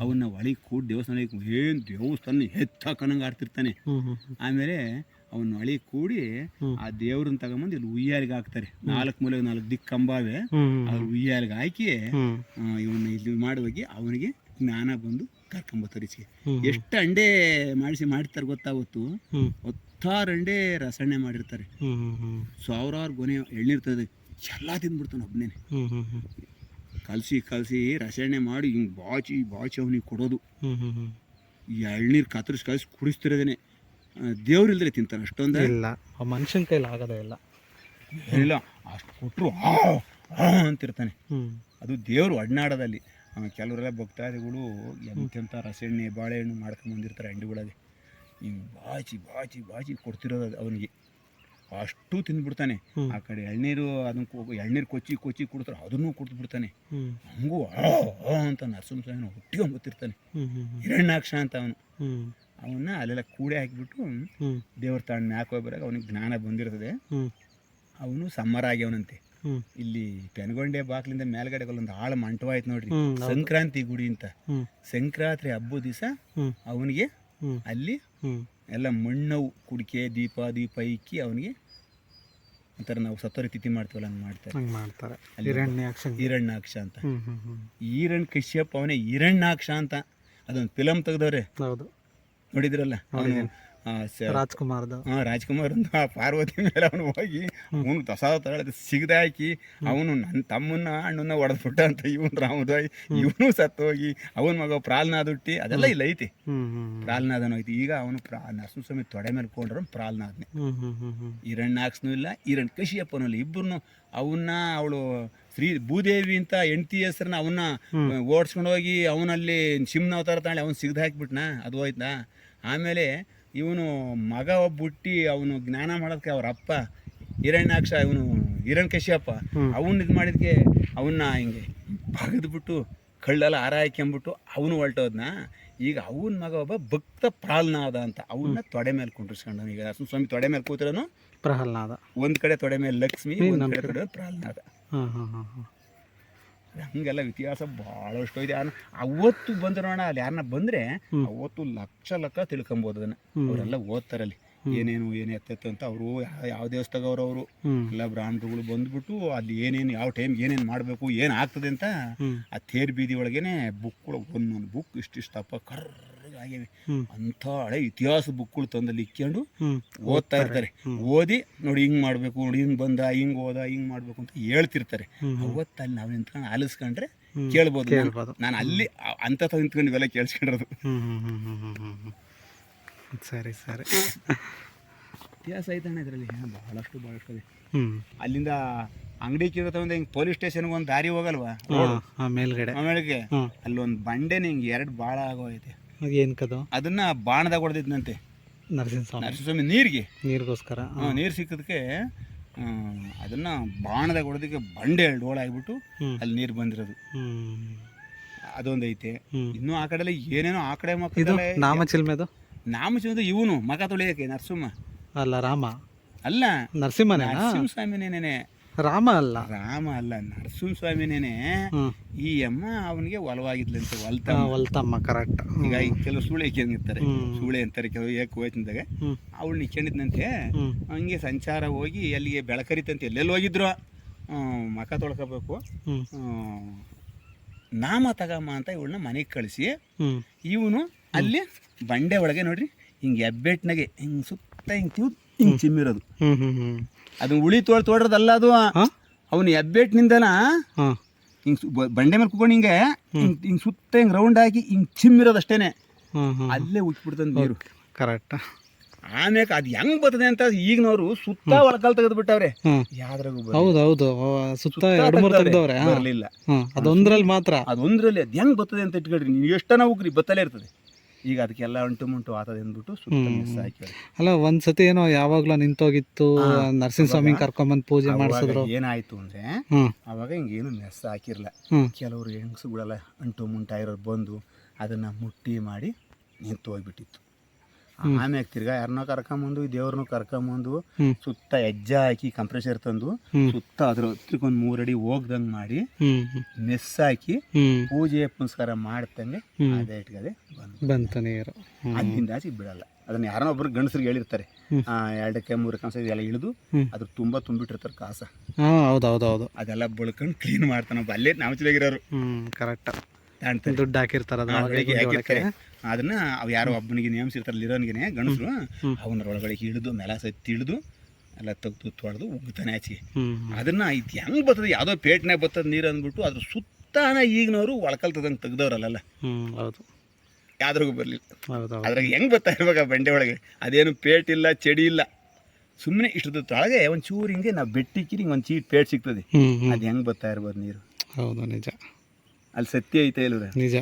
[SPEAKER 2] ಅವನ್ನ ಒಳಗೆ ಕೂಡ ದೇವಸ್ಥಾನ ಏನು ದೇವಸ್ಥಾನ ಹೆತ್ತಾಕನಂಗೆ ಆಡ್ತಿರ್ತಾನೆ. ಆಮೇಲೆ ಅವನ್ನ ಅಳಿ ಕೂಡಿ ಆ ದೇವ್ರನ್ನ ತಗೊಂಬಂದು ಇಲ್ಲಿ ಉಯ್ಯಾಲಿಗೆ ಹಾಕ್ತಾರೆ. ನಾಲ್ಕು ಮೂಲೆ ನಾಲ್ಕು ದಿಕ್ಕ ಕಂಬಾವೆ. ಅವ್ರ ಉಯ್ಯಾಲಿಗೆ ಹಾಕಿ ಇವನ್ನ ಇಲ್ಲಿ ಮಾಡುವಾಗಿ ಅವನಿಗೆ ಜ್ಞಾನ ಬಂದು ಕರ್ಕೊಂಬತ್ತಾರೆ ಈಚೆಗೆ. ಎಷ್ಟು ಅಂಡೆ ಮಾಡಿಸಿ ಮಾಡಿರ್ತಾರೆ
[SPEAKER 1] ಗೊತ್ತಾಗುತ್ತು
[SPEAKER 2] ಹತ್ತಾರು ಅಂಡೆ ರಸಣೆ ಮಾಡಿರ್ತಾರೆ. ಸಾವಿರಾರು ಗೊನೆ ಎಳ್ನಿರ್ತದೆ. ಎಲ್ಲ ತಿಂದ್ಬಿಡ್ತಾನೆ ಒಬ್ಬನೇ ಕಲಸಿ ಕಲಸಿ ರಸಣ್ಣೆ ಮಾಡಿ ಹಿಂಗೆ ಬಾಚಿ ಬಾಚಿ ಅವನಿಗೆ ಕೊಡೋದು. ಈ ಎಳ್ನೀರು ಕತ್ತರಿಸಿ ಕಲಸಿ ಕುಡಿಸ್ತಿರೋದೇನೆ. ದೇವ್ರಿಲ್ದ್ರೆ ತಿಂತಾನೆ ಅಷ್ಟೊಂದು?
[SPEAKER 1] ಇಲ್ಲ ಆ ಮನುಷ್ಯನ ಕೈಲಿ ಆಗೋದೇ ಇಲ್ಲ.
[SPEAKER 2] ಇಲ್ಲ ಅಷ್ಟು ಕೊಟ್ಟರು ಅಂತಿರ್ತಾನೆ. ಅದು ದೇವರು ಅಡ್ನಾಡದಲ್ಲಿ. ಕೆಲವರೆಲ್ಲ ಭಕ್ತಾದಿಗಳು ಎಂತೆಂಥ ರಸೆಣ್ಣೆ ಬಾಳೆಹಣ್ಣು ಮಾಡ್ಕೊಂಡು ಬಂದಿರ್ತಾರೆ ಅಂಡಿಗಳಿಗೆ ಹಿಂಗೆ ಬಾಚಿ ಬಾಚಿ ಬಾಚಿ ಕೊಡ್ತಿರೋದು ಅದು ಅವನಿಗೆ. ಅಷ್ಟು ತಿಂದ್ಬಿಡ್ತಾನೆ. ಆ ಕಡೆ ಎಳ್ನೀರು ಅದನ್ನು ಎಳ್ನೀರು ಕೊಚ್ಚಿ ಕೊಚ್ಚಿ ಕೊಡ್ತಾರೆ ಅದನ್ನು ಕುಡ್ದು ಬಿಡ್ತಾನೆ ಹಂಗೂ ಅಂತ ನರಸಿಂಹ ನರಸಿಂಹಸ್ವಾಮಿನ ಹುಟ್ಟಿಗೆ
[SPEAKER 1] ಹ್ಮ್
[SPEAKER 2] ಹಿರಣ್ಯಾಕ್ಷ ಅಂತ ಅವನು. ಅವನ್ನ ಅಲ್ಲೆಲ್ಲ ಕೂಡೆ ಹಾಕಿಬಿಟ್ಟು ದೇವ್ರ ತಾಣ ಮ್ಯಾಕ್ ಹೋಗ್ಬರಾಗ ಅವನಿಗೆ ಜ್ಞಾನ ಬಂದಿರ್ತದೆ. ಅವನು ಸಮ್ಮರ ಆಗ್ಯವನಂತೆ. ಇಲ್ಲಿ ಪೆನ್ಗೊಂಡೆ ಬಾಕ್ಲಿಂದ ಮೇಲ್ಗಡೆ ಒಂದು ಆಳ ಮಂಟವಾಯ್ತು ನೋಡ್ರಿ. ಸಂಕ್ರಾಂತಿ ಗುಡಿ ಅಂತ. ಸಂಕ್ರಾಂತಿ ಹಬ್ಬ ದಿವಸ ಅವನಿಗೆ ಅಲ್ಲಿ ಎಲ್ಲ ಮಣ್ಣವು ಕುಡಿಕೆ ದೀಪ ದೀಪ ಇಕ್ಕಿ ಅವನಿಗೆ ಒಂಥರ ನಾವು ಸತ್ತೋರಿ ತಿಥಿ ಮಾಡ್ತೀವಲ್ಲ ಹಂಗೆ ಮಾಡ್ತಾರೆ.
[SPEAKER 1] ಹಿರಣ್ಯಾಕ್ಷ
[SPEAKER 2] ಈರಣ್ಣಾಕ್ಷ ಅಂತ. ಈರಣ್ ಕಶ್ಯಪ್ ಅವನೇ ಈರಣ್ಣಾಕ್ಷ ಅಂತ. ಅದೊಂದು ಫಿಲಮ್ ತೆಗ್ದವ್ರೆ.
[SPEAKER 1] ಹೌದು.
[SPEAKER 2] ನೋಡಿದ್ರಲ್ಲ? ಅವನು
[SPEAKER 1] ರಾಜ್ಕುಮಾರ್ದು.
[SPEAKER 2] ಹಾಂ ರಾಜ್ಕುಮಾರ್ ಅಂತ ಆ ಪಾರ್ವತಿ ಮೇಲೆ ಅವನು ಹೋಗಿ ಅವನು ದಸ ತಗೊಳ್ಳೋದು ಸಿಗದಾಕಿ ಹಾಕಿ ಅವನು ನನ್ನ ತಮ್ಮನ್ನ ಅಣ್ಣನ್ನ ಹೊಡೆದ್ಬಿಟ್ಟ ಅಂತ ಇವನು ರಾಮದಾಯ್ ಇವನು ಸತ್ತು ಸತ್ತೋಗಿ ಅವನ ಮಗ ಪ್ರಾಲ್ನಾದ್ ಹುಟ್ಟಿ ಅದೆಲ್ಲ ಇಲ್ಲ ಐತಿ. ಪ್ರಾಲ್ನಾದನು ಐತಿ. ಈಗ ಅವನು ಪ್ರಾ ನರಸಿಂಹಸ್ವಾಮಿ ತೊಡೆ ಮೇಲೆ ಕೊಂಡ್ರ ಪ್ರಾಲ್ನಾದ್ನೆ. ಈರಣ್ಣಾಕ್ಸ್ನೂ ಇಲ್ಲ ಈರಣ್ ಕಶಿಯಪ್ಪನೂ ಇಲ್ಲ. ಇಬ್ಬರನ್ನು ಅವನ್ನ ಅವಳು ಶ್ರೀ ಭೂದೇವಿ ಅಂತ ಹೆಂಡತಿ ಹೆಸ್ರನ್ನ ಅವನ್ನ ಓಡಿಸ್ಕೊಂಡು ಹೋಗಿ ಅವನಲ್ಲಿ ಸಿಂಹ ಅವತಾರ ತಾಳೆ ಅವ್ನು ಸಿಗ್ದು ಹಾಕಿಬಿಟ್ನ? ಅದು ಹೋಯ್ತಾ? ಆಮೇಲೆ ಇವನು ಮಗ ಒಬ್ಬುಟ್ಟಿ ಅವನು ಜ್ಞಾನ ಮಾಡೋದಕ್ಕೆ ಅವ್ರ ಅಪ್ಪ ಹಿರಣ್ಯಾಕ್ಷ ಇವನು ಹಿರಣ್ ಕಶ್ಯಪ್ಪ
[SPEAKER 1] ಅವನ್
[SPEAKER 2] ಅವನ್ನ ಇದು ಮಾಡಿದ್ಕೆ ಅವನ್ನ ಹಿಂಗೆ ಬಗದ್ಬಿಟ್ಟು ಕಳ್ಳೆಲ್ಲ ಹಾರ ಹಾಕ್ಯಂಬಿಟ್ಟು ಅವನು ಹೊಲ್ಟೋದ್ನ. ಈಗ ಅವನ ಮಗ ಒಬ್ಬ ಭಕ್ತ ಪ್ರಹ್ಲಾದ ಅಂತ. ಅವನ್ನ ತೊಡೆ ಮೇಲೆ ಕುಂಡ್ರಿಸ್ಕೊಂಡನು ಈಗ ಸ್ವಾಮಿ ತೊಡೆ ಮೇಲೆ ಕೂತಿರೋನು?
[SPEAKER 1] ಪ್ರಹ್ಲಾದ
[SPEAKER 2] ಒಂದ್ ಕಡೆ ತೊಡೆ ಮೇಲೆ ಲಕ್ಷ್ಮಿ ಒಂದು ಕಡೆ. ತೊಡೆ ಪ್ರಹ್ಲಾದ
[SPEAKER 1] ಹಾಂ ಹಾಂ ಹಾಂ ಹಾಂ
[SPEAKER 2] ಹಂಗೆಲ್ಲ ಇತಿಹಾಸ ಭಾಳಷ್ಟು ಇದೆ. ಅವತ್ತು ನೋಡೋಣ ಅಲ್ಲಿ ಯಾರನ್ನ ಬಂದ್ರೆ ಅವತ್ತು ಲಕ್ಷ ಲಕ್ಷ ತಿಳ್ಕೊಬೋದು ಅದನ್ನ. ಅವರೆಲ್ಲ ಓದ್ತಾರಲ್ಲಿ. ಏನೇನು ಏನು ಎತ್ತೈತೆ ಅಂತ ಅವರು ಯಾವ ದೇವಸ್ಥಾನದವ್ರು ಅವರು. ಎಲ್ಲ ಬ್ರಾಹ್ಮಣರುಗಳು ಬಂದ್ಬಿಟ್ಟು ಅಲ್ಲಿ ಏನೇನು ಯಾವ ಟೈಮ್ ಏನೇನು ಮಾಡಬೇಕು ಏನು ಆಗ್ತದೆ ಅಂತ ಆ ತೇರ್ ಬೀದಿ ಒಳಗೇನೆ ಬುಕ್ಗಳು ಒಂದೊಂದು ಬುಕ್ ಇಷ್ಟಿಷ್ಟಪ್ಪ ಕರ್ರಗಾಗಿವೆ
[SPEAKER 1] ಹ್ಮ್.
[SPEAKER 2] ಅಂಥ ಹಳೆ ಇತಿಹಾಸ ಬುಕ್ಗಳು ತಂದಲ್ಲಿ ಇಕ್ಕೊಂಡು ಓದ್ತಾ ಇರ್ತಾರೆ. ಓದಿ ನೋಡಿ ಹಿಂಗ್ ಮಾಡ್ಬೇಕು ನೋಡಿ ಹಿಂಗ್ ಬಂದ ಹಿಂಗ್ ಹೋದ ಹಿಂಗ್ ಮಾಡ್ಬೇಕು ಅಂತ ಹೇಳ್ತಿರ್ತಾರೆ. ಅವತ್ತಲ್ಲಿ ನಾವು ನಿಂತ್ಕೊಂಡು ಆಲಿಸ್ಕೊಂಡ್ರೆ. ಕೇಳ್ಬೋದು. ನಾನು- ಅಲ್ಲಿ ಅಂತ ನಿಂತ್ಕೊಂಡು ಇವೆಲ್ಲ ಕೇಳಿಸ್ಕೊಂಡಿರೋದು.
[SPEAKER 1] ಸರಿ ಸರಿ.
[SPEAKER 2] ಇತಿಹಾಸ ಐತಣ್ಣ ಇದರಲ್ಲಿ. ಬಹಳಷ್ಟು ಬಹಳಷ್ಟು ಇದೆ. ಅಲ್ಲಿಂದ ಅಂಗಡಿ ಕಿರತ ಹಿಂಗ್ ಪೊಲೀಸ್ ಸ್ಟೇಷನ್ಗೆ ಒಂದು ದಾರಿ ಹೋಗಲ್ವಾ?
[SPEAKER 1] ಮೇಲ್ಗಡೆ.
[SPEAKER 2] ಆಮೇಲೆ ಅಲ್ಲೊಂದು ಬಂಡೆನ ಹಿಂಗೆ ಎರಡು ಬಾಳ ಆಗೋಯ್ತೆ
[SPEAKER 1] ಏನು ಕದು?
[SPEAKER 2] ಅದನ್ನ ಬಾಣದಾಗ ಹೊಡೆದಿದ್ನಂತೆ.
[SPEAKER 1] ನರಸಿಂಹಸ್ವಾಮಿ.
[SPEAKER 2] ನರಸಿಂಹಸ್ವಾಮಿ ನೀರಿಗೆ.
[SPEAKER 1] ನೀರಿಗೋಸ್ಕರ. ಹಾಂ
[SPEAKER 2] ನೀರು ಸಿಕ್ಕದಕ್ಕೆ ಅದನ್ನ ಬಾಣದಾಗ ಹೊಡೆದಕ್ಕೆ ಬಂಡೆ ಎರಡು ಆಗ್ಬಿಟ್ಟು ಅಲ್ಲಿ ನೀರು ಬಂದಿರೋದು. ಅದೊಂದು ಐತೆ ಇನ್ನು ಆ ಕಡೆ ಏನೇನೋ ಆ ಕಡೆ
[SPEAKER 1] ನಾಮಚಿಲ್ಮೆದು?
[SPEAKER 2] ನಾಮಚಂದ್ರ ಇವನು ಮಗ ತೊಳೆಯಕ್ಕೆ ನರಸಿಂಹ.
[SPEAKER 1] ಅಲ್ಲ ರಾಮ.
[SPEAKER 2] ಅಲ್ಲ.
[SPEAKER 1] ನರಸಿಂಹ
[SPEAKER 2] ನರಸಿಂಹಸ್ವಾಮಿನೇನೆ
[SPEAKER 1] ರಾಮ ಅಲ್ಲ?
[SPEAKER 2] ರಾಮ ಅಲ್ಲ ನರಸಿಂಹ
[SPEAKER 1] ಸ್ವಾಮಿನೇನೆ.
[SPEAKER 2] ಈ ಅಮ್ಮ ಅವನಿಗೆ ಒಲವಾಗಿದ್ಲಂತೆ
[SPEAKER 1] ಒಲ್ತಮ್ಮ. ಒಲ್ತಮ್ಮ ಕರೆಕ್ಟ್
[SPEAKER 2] ಈಗ ಕೆಲವು ಸುಳೆ ಇಕ್ಕೊಂಡಿರ್ತಾರೆ ಸುಳೆ ಅಂತಾರೆ ಕೆಲವು ಏಕ ಹೋಯ್ತಿದ್ದಾಗ ಅವಳು ಇಕ್ಕೊಂಡಿದ್ನಂತೆ ಹಂಗೆ ಸಂಚಾರ ಹೋಗಿ ಅಲ್ಲಿಗೆ ಬೆಳಕರಿತಂತೆ. ಎಲ್ಲೆಲ್ಲಿ ಹೋಗಿದ್ರು? ಮಕ ತೊಳ್ಕೋಬೇಕು. ನಾಮ ತಗಮ್ಮ ಅಂತ ಇವಳನ್ನ ಮನೆಗೆ ಕಳಿಸಿ ಇವನು ಅಲ್ಲಿ ಬಂಡೆ ಒಳಗೆ ನೋಡ್ರಿ ಹಿಂಗೆ ಎಬ್ಬೆಟ್ನಾಗೆ ಹಿಂಗೆ ಸುತ್ತ ಹಿಂಗೆ ತಿವ್ ಹಿಂಗೆ ಚಿಮ್ಮಿರೋದು. ಅದನ್ನ ಉಳಿ ತೋಳ್ ತೋಡ್ರದಲ್ಲ ಅದು. ಅವನು ಎಬ್ಬೆಟ್ನಿಂದನ
[SPEAKER 1] ಹಿಂಗ್
[SPEAKER 2] ಹಿಂಗೆ ಬಂಡೆ ಮೇಲೆ ಕುಕೊಂಡು ಹಿಂಗೆ ಹಿಂಗೆ ಸುತ್ತ ಹಿಂಗ್ ರೌಂಡ್ ಹಾಕಿ ಹಿಂಗ್
[SPEAKER 1] ಚಿಮ್ಮಿರೋದಷ್ಟೇನೆ.
[SPEAKER 2] ಅಲ್ಲೇ ಉಚ್ಬಿಡ್ತಂದು ನೀರು.
[SPEAKER 1] ಕರೆಕ್ಟ್
[SPEAKER 2] ಆಮ್ಯಾಕ ಅದು ಹೆಂಗ್ ಬರ್ತದೆ ಅಂತ ಈಗಿನವರು ಸುತ್ತ ಒಳಕಲ್ ತೆಗೆದು ಬಿಟ್ಟವ್ರೆ ಯಾವ್ದ್ರಾಗೂ
[SPEAKER 1] ಹೌದು ಹೌದು. ಸುತ್ತ ಎರಡು ಮೂರು ತೆಗೆದವ್ರೆ.
[SPEAKER 2] ಬರಲಿಲ್ಲ.
[SPEAKER 1] ಅದೊಂದ್ರಲ್ಲಿ ಮಾತ್ರ.
[SPEAKER 2] ಅದೊಂದ್ರಲ್ಲಿ ಅದು ಹೆಂಗ್ ಬರ್ತದೆ ಅಂತ ಇಟ್ಕೊಳ್ರಿ. ನೀವು ಎಷ್ಟನ ಹೋಗ್ರಿ ಬತ್ತಲೇ ಇರ್ತದೆ. ಈಗ ಅದಕ್ಕೆಲ್ಲ ಅಂಟು ಮುಂಟು ಆತದೆ ಅಂದ್ಬಿಟ್ಟು ಸುತ್ತ ಮೆಸ್ ಹಾಕಿವ್ರೆ
[SPEAKER 1] ಅಲ್ಲ ಒಂದ್ ಸತಿ ಏನೋ ಯಾವಾಗ್ಲೂ ನಿಂತೋಗಿತ್ತು ನರಸಿಂಹಸ್ವಾಮಿ ಕರ್ಕೊಂಬಂದ್ ಪೂಜೆ ಮಾಡಿಸಿದ್ರು.
[SPEAKER 2] ಏನಾಯ್ತು ಅಂದ್ರೆ ಅವಾಗ ಹಿಂಗೇನು ಮೆಸ್ ಹಾಕಿರ್ಲ.
[SPEAKER 1] ಹ್ಮ್.
[SPEAKER 2] ಕೆಲವರು ಹೆಂಗಸುಗಳೆಲ್ಲ ಅಂಟು ಮುಂಟಾಗಿರೋರು ಬಂದು ಅದನ್ನ ಮುಟ್ಟಿ ಮಾಡಿ ನಿಂತು ಹೋಗ್ಬಿಟ್ಟಿತ್ತು ಆಮ್ಯಾಗ ತಿರ್ಗಾ ಯಾರನ್ನ ಕರ್ಕೊಂಬಂದು ದೇವ್ರನ್ನ ಕರ್ಕೊಂಬಂದು ಸುತ್ತ ಹೆಜ್ಜೆ ಹಾಕಿ ಕಂಪ್ರೆಸರ್ ತಂದು ಸುತ್ತ ಅದ್ರ ಹತ್ರಕ್ಕೆ ಒಂದು ಮೂರಡಿ ಹೋಗ್ದಂಗ್ ಮಾಡಿ ಮೆಸ್ ಹಾಕಿ ಪೂಜೆ ಪುನಸ್ಕಾರ ಮಾಡ್ತಂಗೆ. ಅದೇ ಇಟ್ಕದೆ
[SPEAKER 1] ಬಂತು. ನೀರು
[SPEAKER 2] ಅಲ್ಲಿಂದ ಆಚೆ ಬಿಡಲ್ಲ. ಅದನ್ನ ಯಾರನ್ನ ಒಬ್ರು ಗಂಡಸ್ರಿಗೆ ಹೇಳಿರ್ತಾರೆ. ಎರಡಕ್ಕೆ ಮೂರಕ್ಕೆ ಕಂಸ ಎಲ್ಲ ಇಳಿದು. ಅದ್ರ ತುಂಬಾ ತುಂಬಿಟ್ಟಿರ್ತಾರೆ ಕಾಸ.
[SPEAKER 1] ಹೌದೌದೌದು. ಹೌದು ಹೌದು ಹೌದು
[SPEAKER 2] ಅದೆಲ್ಲ ಬಳ್ಕೊಂಡು ಕ್ಲೀನ್ ಮಾಡ್ತಾನೆ ಅಲ್ಲೇ ನಾಮಚಿಲಾಗಿರೋರು
[SPEAKER 1] ಹ್ಮ್ ಕರೆಕ್ಟ್ ದುಡ್ಡು ಹಾಕಿರ್ತಾರ
[SPEAKER 2] ಅದನ್ನ ಅವ್ ಯಾರೋ ಒಬ್ಬನಿಗೆ ನೇಮಿಸಿರ್ತಾರೆ ಇರೋನಿಗೆ
[SPEAKER 1] ಗಣಸರು.
[SPEAKER 2] ಅವನ ಒಳಗಡೆ ಹಿಡಿದು ನೆಲ ಸತ್ತಿ ಇಳಿದು ಎಲ್ಲ ತೆಗ್ದು ತೊಳೆದು ಉಗ್ತಾನೆ ಆಚೆಗೆ
[SPEAKER 1] ಹ್ಮ್
[SPEAKER 2] ಅದನ್ನ ಇದು ಹೆಂಗ್ ಬರ್ತದೆ ಯಾವುದೋ ಪೇಟ್ನಾಗ ಬರ್ತದೆ ನೀರು ಅಂದ್ಬಿಟ್ಟು ಅದ್ರ ಸುತ್ತಾನ ಈಗಿನವರು ಒಳಕಲ್ತದಂಗೆ ತೆಗ್ದವ್ರಲ್ಲ
[SPEAKER 1] ಹೌದು.
[SPEAKER 2] ಯಾವ್ದ್ರಾಗೂ ಬರಲಿಲ್ಲ. ಅದ್ರಾಗ ಹೆಂಗ್ ಬರ್ತಾ ಇರ್ಬೇಕು ಆ ಬಂಡೆ ಒಳಗೆ? ಅದೇನು ಪೇಟ್ ಇಲ್ಲ ಚಡಿ ಇಲ್ಲ. ಸುಮ್ಮನೆ ಇಷ್ಟದ ತೊಳಗೆ ಒಂದು ಚೂರು ಹಿಂಗೆ ನಾವು ಬೆಟ್ಟಿಕ್ಕಿರಿ ಹಿಂಗೆ ಒಂದು ಚೀಟ್ ಪೇಟ್ ಸಿಗ್ತದೆ. ಅದು ಹೆಂಗ್ ಬರ್ತಾ ಇರ್ಬೋದು ನೀರು?
[SPEAKER 1] ಹೌದು ನಿಜ.
[SPEAKER 2] ಅಲ್ಲಿ ಸತ್ಯ ಐತೆ ಇಲ್ವ
[SPEAKER 1] ನಿಜ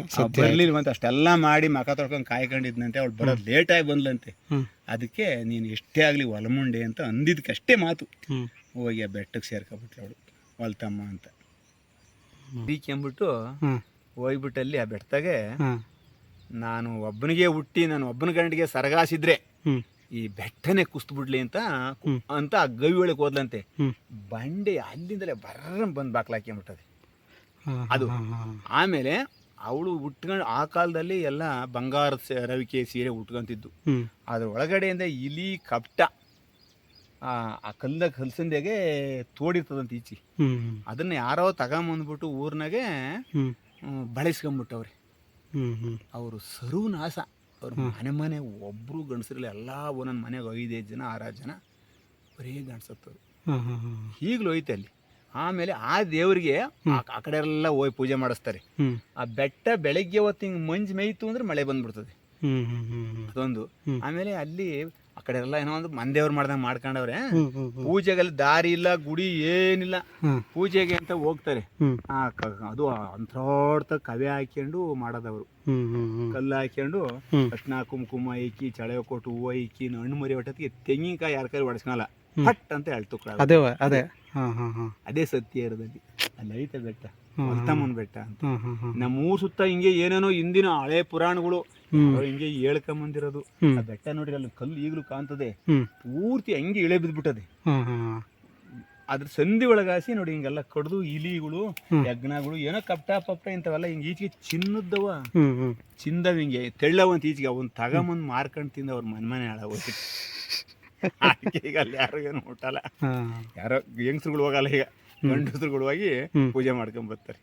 [SPEAKER 2] ಮತ್ತೆ ಅಷ್ಟೆಲ್ಲ ಮಾಡಿ ಮಕ ತೊಳ್ಕೊಂಡು ಕಾಯ್ಕೊಂಡಿದ್ನಂತೆ ಅವ್ಳು ಬರೋದು ಲೇಟಾಗಿ ಬಂದ್ಲಂತೆ. ಅದಕ್ಕೆ ನೀನು ಎಷ್ಟೇ ಆಗಲಿ ಒಲಮುಂಡೆ ಅಂತ ಅಂದಿದ್ದಕ್ಕಷ್ಟೇ ಮಾತು. ಹೋಗಿ ಆ ಬೆಟ್ಟಕ್ಕೆ ಸೇರ್ಕೊಬಿಟ್ಲು ಅವಳು ಹೊಲ್ತಮ್ಮ ಅಂತ. ಅಂದ್ಬಿಟ್ಟು
[SPEAKER 1] ಹೋಗ್ಬಿಟ್ಟಲ್ಲಿ
[SPEAKER 2] ಹೋಗ್ಬಿಟ್ಟು ಅಲ್ಲಿ ಆ ಬೆಟ್ಟದಾಗೆ ನಾನು ಒಬ್ಬನಿಗೆ ಹುಟ್ಟಿ ನಾನು ಒಬ್ಬನ ಗಂಡಿಗೆ ಸರಗಾಸಿದ್ರೆ ಈ ಬೆಟ್ಟನೆ ಕುಸ್ತ್ಬಿಡ್ಲಿ ಅಂತ ಅಂತ ಆ ಗವಿ ಒಳಗೆ ಹೋದ್ಲಂತೆ ಬಂಡೆ ಅಲ್ಲಿಂದಲೇ ಬರ್ರ ಬಂದು ಬಾಕ್ಲಾಕ್ಕೊಂಬಿಟ್ಟದೆ
[SPEAKER 1] ಹಾಂ
[SPEAKER 2] ಅದು. ಆಮೇಲೆ ಅವಳು ಉಟ್ಕೊಂಡು ಆ ಕಾಲದಲ್ಲಿ ಎಲ್ಲ ಬಂಗಾರದ ರವಿಕೆ ಸೀರೆ ಉಟ್ಕೊಂತಿದ್ದು. ಅದ್ರ ಒಳಗಡೆಯಿಂದ ಇಲಿ ಕಪ್ಟ ಆ ಕಲ್ಲ ಕಲ್ಸಂದೆಗೆ ತೋಡಿರ್ತದಂತ ಈಚಿ. ಅದನ್ನ ಯಾರೋ ತಗೊಂಬಂದ್ಬಿಟ್ಟು ಊರ್ನಾಗೆ ಬಳಸ್ಕೊಂಬಿಟ್ಟವ್ರೆ. ಅವರು ಸರ್ವನಾಶ ಅವ್ರ ಮನೆ ಮನೆ ಒಬ್ರು ಗಂಡಸರಲ್ಲಿ ಎಲ್ಲ ಒಂದೊಂದು ಮನೆಗೆ ಐದೈದು ಜನ ಆರಾರು ಜನ ಬರೀ ಗಂಡಸತ್ತವ್ರು. ಈಗಲೂ ಐತೆ ಅಲ್ಲಿ. ಆಮೇಲೆ ಆ ದೇವರಿಗೆ ಆ ಕಡೆ ಎಲ್ಲ ಹೋಗಿ ಪೂಜೆ ಮಾಡಿಸ್ತಾರೆ. ಆ ಬೆಟ್ಟ ಬೆಳಗ್ಗೆ ಹೊತ್ತು ಹಿಂಗೆ ಮಂಜು ಮೇಯ್ತು ಅಂದ್ರೆ ಮಳೆ ಬಂದ್ಬಿಡ್ತದೆ. ಅದೊಂದು. ಆಮೇಲೆ ಅಲ್ಲಿ ಆ ಕಡೆ ಎಲ್ಲ ಏನೋ ಒಂದು ಮಂದೇವ್ರು ಮಾಡ್ದಂಗೆ ಮಾಡ್ಕೊಂಡವ್ರೆ. ಪೂಜೆಗಲ್ಲಿ ದಾರಿ ಇಲ್ಲ ಗುಡಿ ಏನಿಲ್ಲ. ಪೂಜೆಗೆ ಅಂತ ಹೋಗ್ತಾರೆ. ಆ ಕ- ಅದು ಅಂಥೋಡ್ತ ಕವೆ ಹಾಕ್ಯಂಡು ಮಾಡೋದವ್ರು. ಕಲ್ಲು ಹಾಕ್ಯಂಡು
[SPEAKER 1] ಅಷ್ಟ
[SPEAKER 2] ಅರ್ಶಿನ ಕುಂಕುಮ ಇಕ್ಕಿ ಚಳೆ ಕೊಟ್ಟು ಹೂವು ಇಕ್ಕಿ ಹಣ್ಣು ಮರಿ ಹೊಟ್ಟತ್ತಿಗೆ ತೆಂಗಿನಕಾಯಿ ಯಾರ ಕೈ ಹೊಡೆಸ್ಕೊಳಲ್ಲ
[SPEAKER 1] ಹ್ಮ್.
[SPEAKER 2] ಫಟ್ ಅಂತ ಹೇಳ್ತು
[SPEAKER 1] ಅದೇ ವ- ಅದೇ. ಹಾಂ ಹಾಂ ಹಾಂ.
[SPEAKER 2] ಅದೇ ಸತ್ಯ ಇರೋದಲ್ಲಿ ಅಲ್ಲಿ ಐತೆ ಬೆಟ್ಟ. ಮಲ್ತಮ್ಮನ ಬೆಟ್ಟ ಅಂತ. ನಮ್ಮ ಊರ್ ಸುತ್ತ ಹಿಂಗೆ ಏನೇನೋ ಹಿಂದಿನ ಹಳೆ ಪುರಾಣಗಳು ಅವ್ರು ಹಿಂಗೆ ಹೇಳ್ಕೊಂಬಂದಿರೋದು. ಆ ಬೆಟ್ಟ ನೋಡ್ರಿ ಅಲ್ಲಿ ಕಲ್ಲು ಈಗಲೂ ಕಾಣ್ತದೆ. ಪೂರ್ತಿ ಹಂಗೆ ಇಳೆ
[SPEAKER 1] ಹಾಂ
[SPEAKER 2] ಅದ್ರ ಸಂಧಿ ಒಳಗಾಸಿ ನೋಡಿ ಹಿಂಗೆಲ್ಲ ಕಡ್ದು ಇಲಿಗಳು. ಯಜ್ಞಗಳು ಏನೋ ಕಪ್ಟ ಪಪ್ಟ ಇಂಥವೆಲ್ಲ ಹಿಂಗೆ ಈಚೆಗೆ
[SPEAKER 1] ಹ್ಞೂ
[SPEAKER 2] ಚಿಂದವ್ ಹಿಂಗೆ ತೆಳ್ಳವಂತ ಈಚೆಗೆ ಅವನ್ ತಗೊಂಬಂದ್ ಮಾರ್ಕೊಂಡ್ ತಿಂದ ಅವ್ರ ಮನೆ ಮನೆ ಹಾಳಾಗೋಯ್ತು ಅದಕ್ಕೆ ಈಗ ಅಲ್ಲಿ ಯಾರು ಏನು
[SPEAKER 1] ಹುಟ್ಟಲ್ಲ
[SPEAKER 2] ಯಾರೋ ಹೆಂಗಸ್ರುಗಳು ಹೋಗಲ್ಲ ಈಗ. ಗಂಡಸ್ರುಗಳು ಹೋಗಿ ಪೂಜೆ ಮಾಡ್ಕೊಂಡ್ ಬರ್ತಾರೆ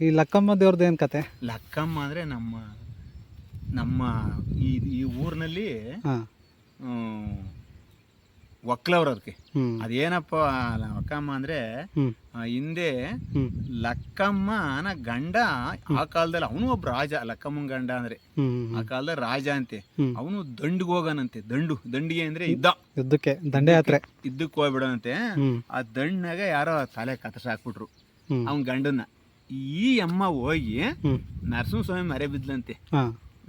[SPEAKER 1] ಈ ಲಕ್ಕಮ್ಮ ದೇವ್ರದ್ದು ಏನು ಕತೆ?
[SPEAKER 2] ಲಕ್ಕಮ್ಮ ಅಂದ್ರೆ ನಮ್ಮ ನಮ್ಮ ಈ ಈ ಊರಿನಲ್ಲಿ
[SPEAKER 1] ಹಾಂ.
[SPEAKER 2] ಒಕ್ಲವ್ರ ಅದಕ್ಕೆ
[SPEAKER 1] ಹ್ಞೂ
[SPEAKER 2] ಅದೇನಪ್ಪ ಒಕ್ಕಮ್ಮ ಅಂದ್ರೆ ಹಿಂದೆ ಲಕ್ಕಮ್ಮನ ಗಂಡ ಆ ಕಾಲದಲ್ಲಿ ಅವನು ಒಬ್ಬ ರಾಜ ಲಕ್ಕಮ್ಮನ ಗಂಡ ಅಂದ್ರೆ. ಆ ಕಾಲದಲ್ಲಿ ರಾಜ ಅಂತೆ. ಅವನು ದಂಡಿಗೆ ಹೋಗನಂತೆ. ದಂಡು ದಂಡಿಗೆ ಅಂದ್ರೆ ಇದ್ದ
[SPEAKER 1] ಯುದ್ಧಕ್ಕೆ ದಂಡಯಾತ್ರೆ
[SPEAKER 2] ಇದ್ದಕ್ಕೆ ಹೋಗ್ಬಿಡೋನಂತೆ.
[SPEAKER 1] ಹ್ಞೂ
[SPEAKER 2] ಆ ದಂಡಾಗ ಯಾರೋ ತಲೆ ಕತ್ತರ್ಸ ಹಾಕ್ಬಿಟ್ರು. ಅವನ ಗಂಡನ್ನ. ಈ ಅಮ್ಮ ಹೋಗಿ
[SPEAKER 1] ನರಸಿಂಹ
[SPEAKER 2] ಸ್ವಾಮಿ ಮರೆ ಬಿದ್ಲಂತೆ.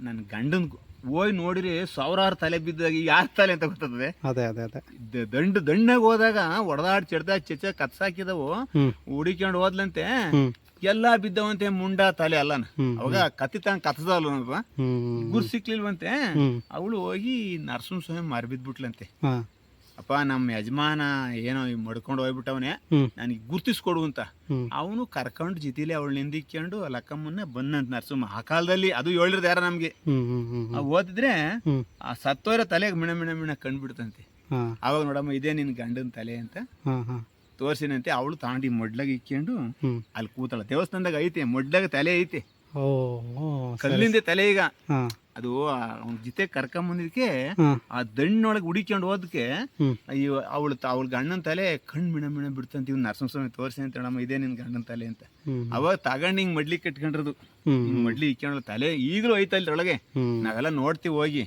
[SPEAKER 2] ನನ್ನ ಗಂಡನ್ ಹೋಗಿ ನೋಡಿರಿ ಸಾವಿರಾರು ತಲೆ ಬಿದ್ದಾಗ ಯಾರ ತಲೆ ಅಂತ ಗೊತ್ತದೆ
[SPEAKER 1] ಅದೇ ಅದೇ ಅದೇ.
[SPEAKER 2] ದ- ದಂಡು ದಂಡಾಗ ಹೋದಾಗ ಒಡದಾಡ್ ಚೆಡ್ದಾಗ ಚೆಚ್ಚ ಕತ್ಸಾಕಿದವು ಹುಡಿಕೊಂಡು ಹೋದ್ಲಂತೆ ಎಲ್ಲಾ ಬಿದ್ದವಂತೆ ಮುಂಡ ತಲೆ ಅಲ್ಲನ. ಅವಾಗ ಕತ್ತಿ ತಂಗ ಕತ್ತದಲ್ಲ
[SPEAKER 1] ಗುರ್
[SPEAKER 2] ಗುರು ಸಿಕ್ಲಿಲ್ವಂತೆ? ಅವಳು ಹೋಗಿ ನರಸಿಂಹಸ್ವಾಮಿ ಮಾರಿ ಬಿದ್ಬಿಟ್ಲಂತೆ
[SPEAKER 1] ಹಾಂ.
[SPEAKER 2] ಅಪ್ಪ ನಮ್ಮ ಯಜಮಾನ ಏನೋ ಮಡ್ಕೊಂಡು ಹೋಗ್ಬಿಟ್ಟವನೆ ನನಗೆ ಗುರ್ತಿಸ್ಕೊಡು ಅಂತ. ಅವನು ಕರ್ಕೊಂಡು ಜಿತಿಲಿ ಅವಳು ನಿಂದಿಕ್ಕೊಂಡು ಲಕ್ಕಮ್ಮನ್ನ ಬಂದಂತ ನರಸಿಂಹ. ಆ ಕಾಲದಲ್ಲಿ ಅದು ಹೇಳಿರ್ದ ಯಾರ ನಮ್ಗೆ. ಓದಿದ್ರೆ ಆ ಸತ್ತೋರ ತಲೆಗೆ ಮಿಣ ಮಿಣ ಮಿಣ ಕಂಡ್ಬಿಡ್ತಂತೆ. ಅವಾಗ ನೋಡಮ್ಮ ಇದೇ ನಿನ್ ಗಂಡನ ತಲೆ ಅಂತ ತೋರ್ಸಿನಂತೆ ಅವಳು ತಾಂಡಿ ಮೊಡ್ಲಾಗ ಇಕ್ಕೊಂಡು ಅಲ್ಲಿ ಕೂತಳ. ದೇವಸ್ಥಾನದಾಗ ಐತೆ ಮೊಡ್ಲಾಗ ತಲೆ ಐತೆ. ಕಲ್ಲಿಂದ ತಲೆ ಈಗ. ಅದು ಅವ್ನ ಜೊತೆ ಕರ್ಕೊಂಬಂದಿದ್ದಕ್ಕೆ ಆ ದಣ್ಣೊಳಗೆ ಹುಡಿಕೊಂಡು ಹೋದಕ್ಕೆ ಅವಳು ಅವಳ ಗಂಡನ ತಲೆ ಕಣ್ ಮಿಣ ಮಿಣ ಬಿಡ್ತಂತ ಇವ್ ನರಸಿಂಹಸ್ವಾಮಿ ತೋರಿಸಿ ಅಂತ ಹೇಳಮ್ಮ ಇದೇ ನಿನ್ ಗಂಡನ ತಲೆ ಅಂತ. ಅವಾಗ ತಗೊಂಡು ಹಿಂಗ್ ಮಡ್ಲಿ ಕಟ್ಕೊಂಡ್ರದು. ಹಿಂಗ್ ಮಡ್ಲಿ ಇಕ್ಕೊಂಡ್ ತಲೆ ಈಗಲೂ ಐತ ಒಳಗೆ ನಾವೆಲ್ಲ ನೋಡ್ತೀವಿ ಹೋಗಿ.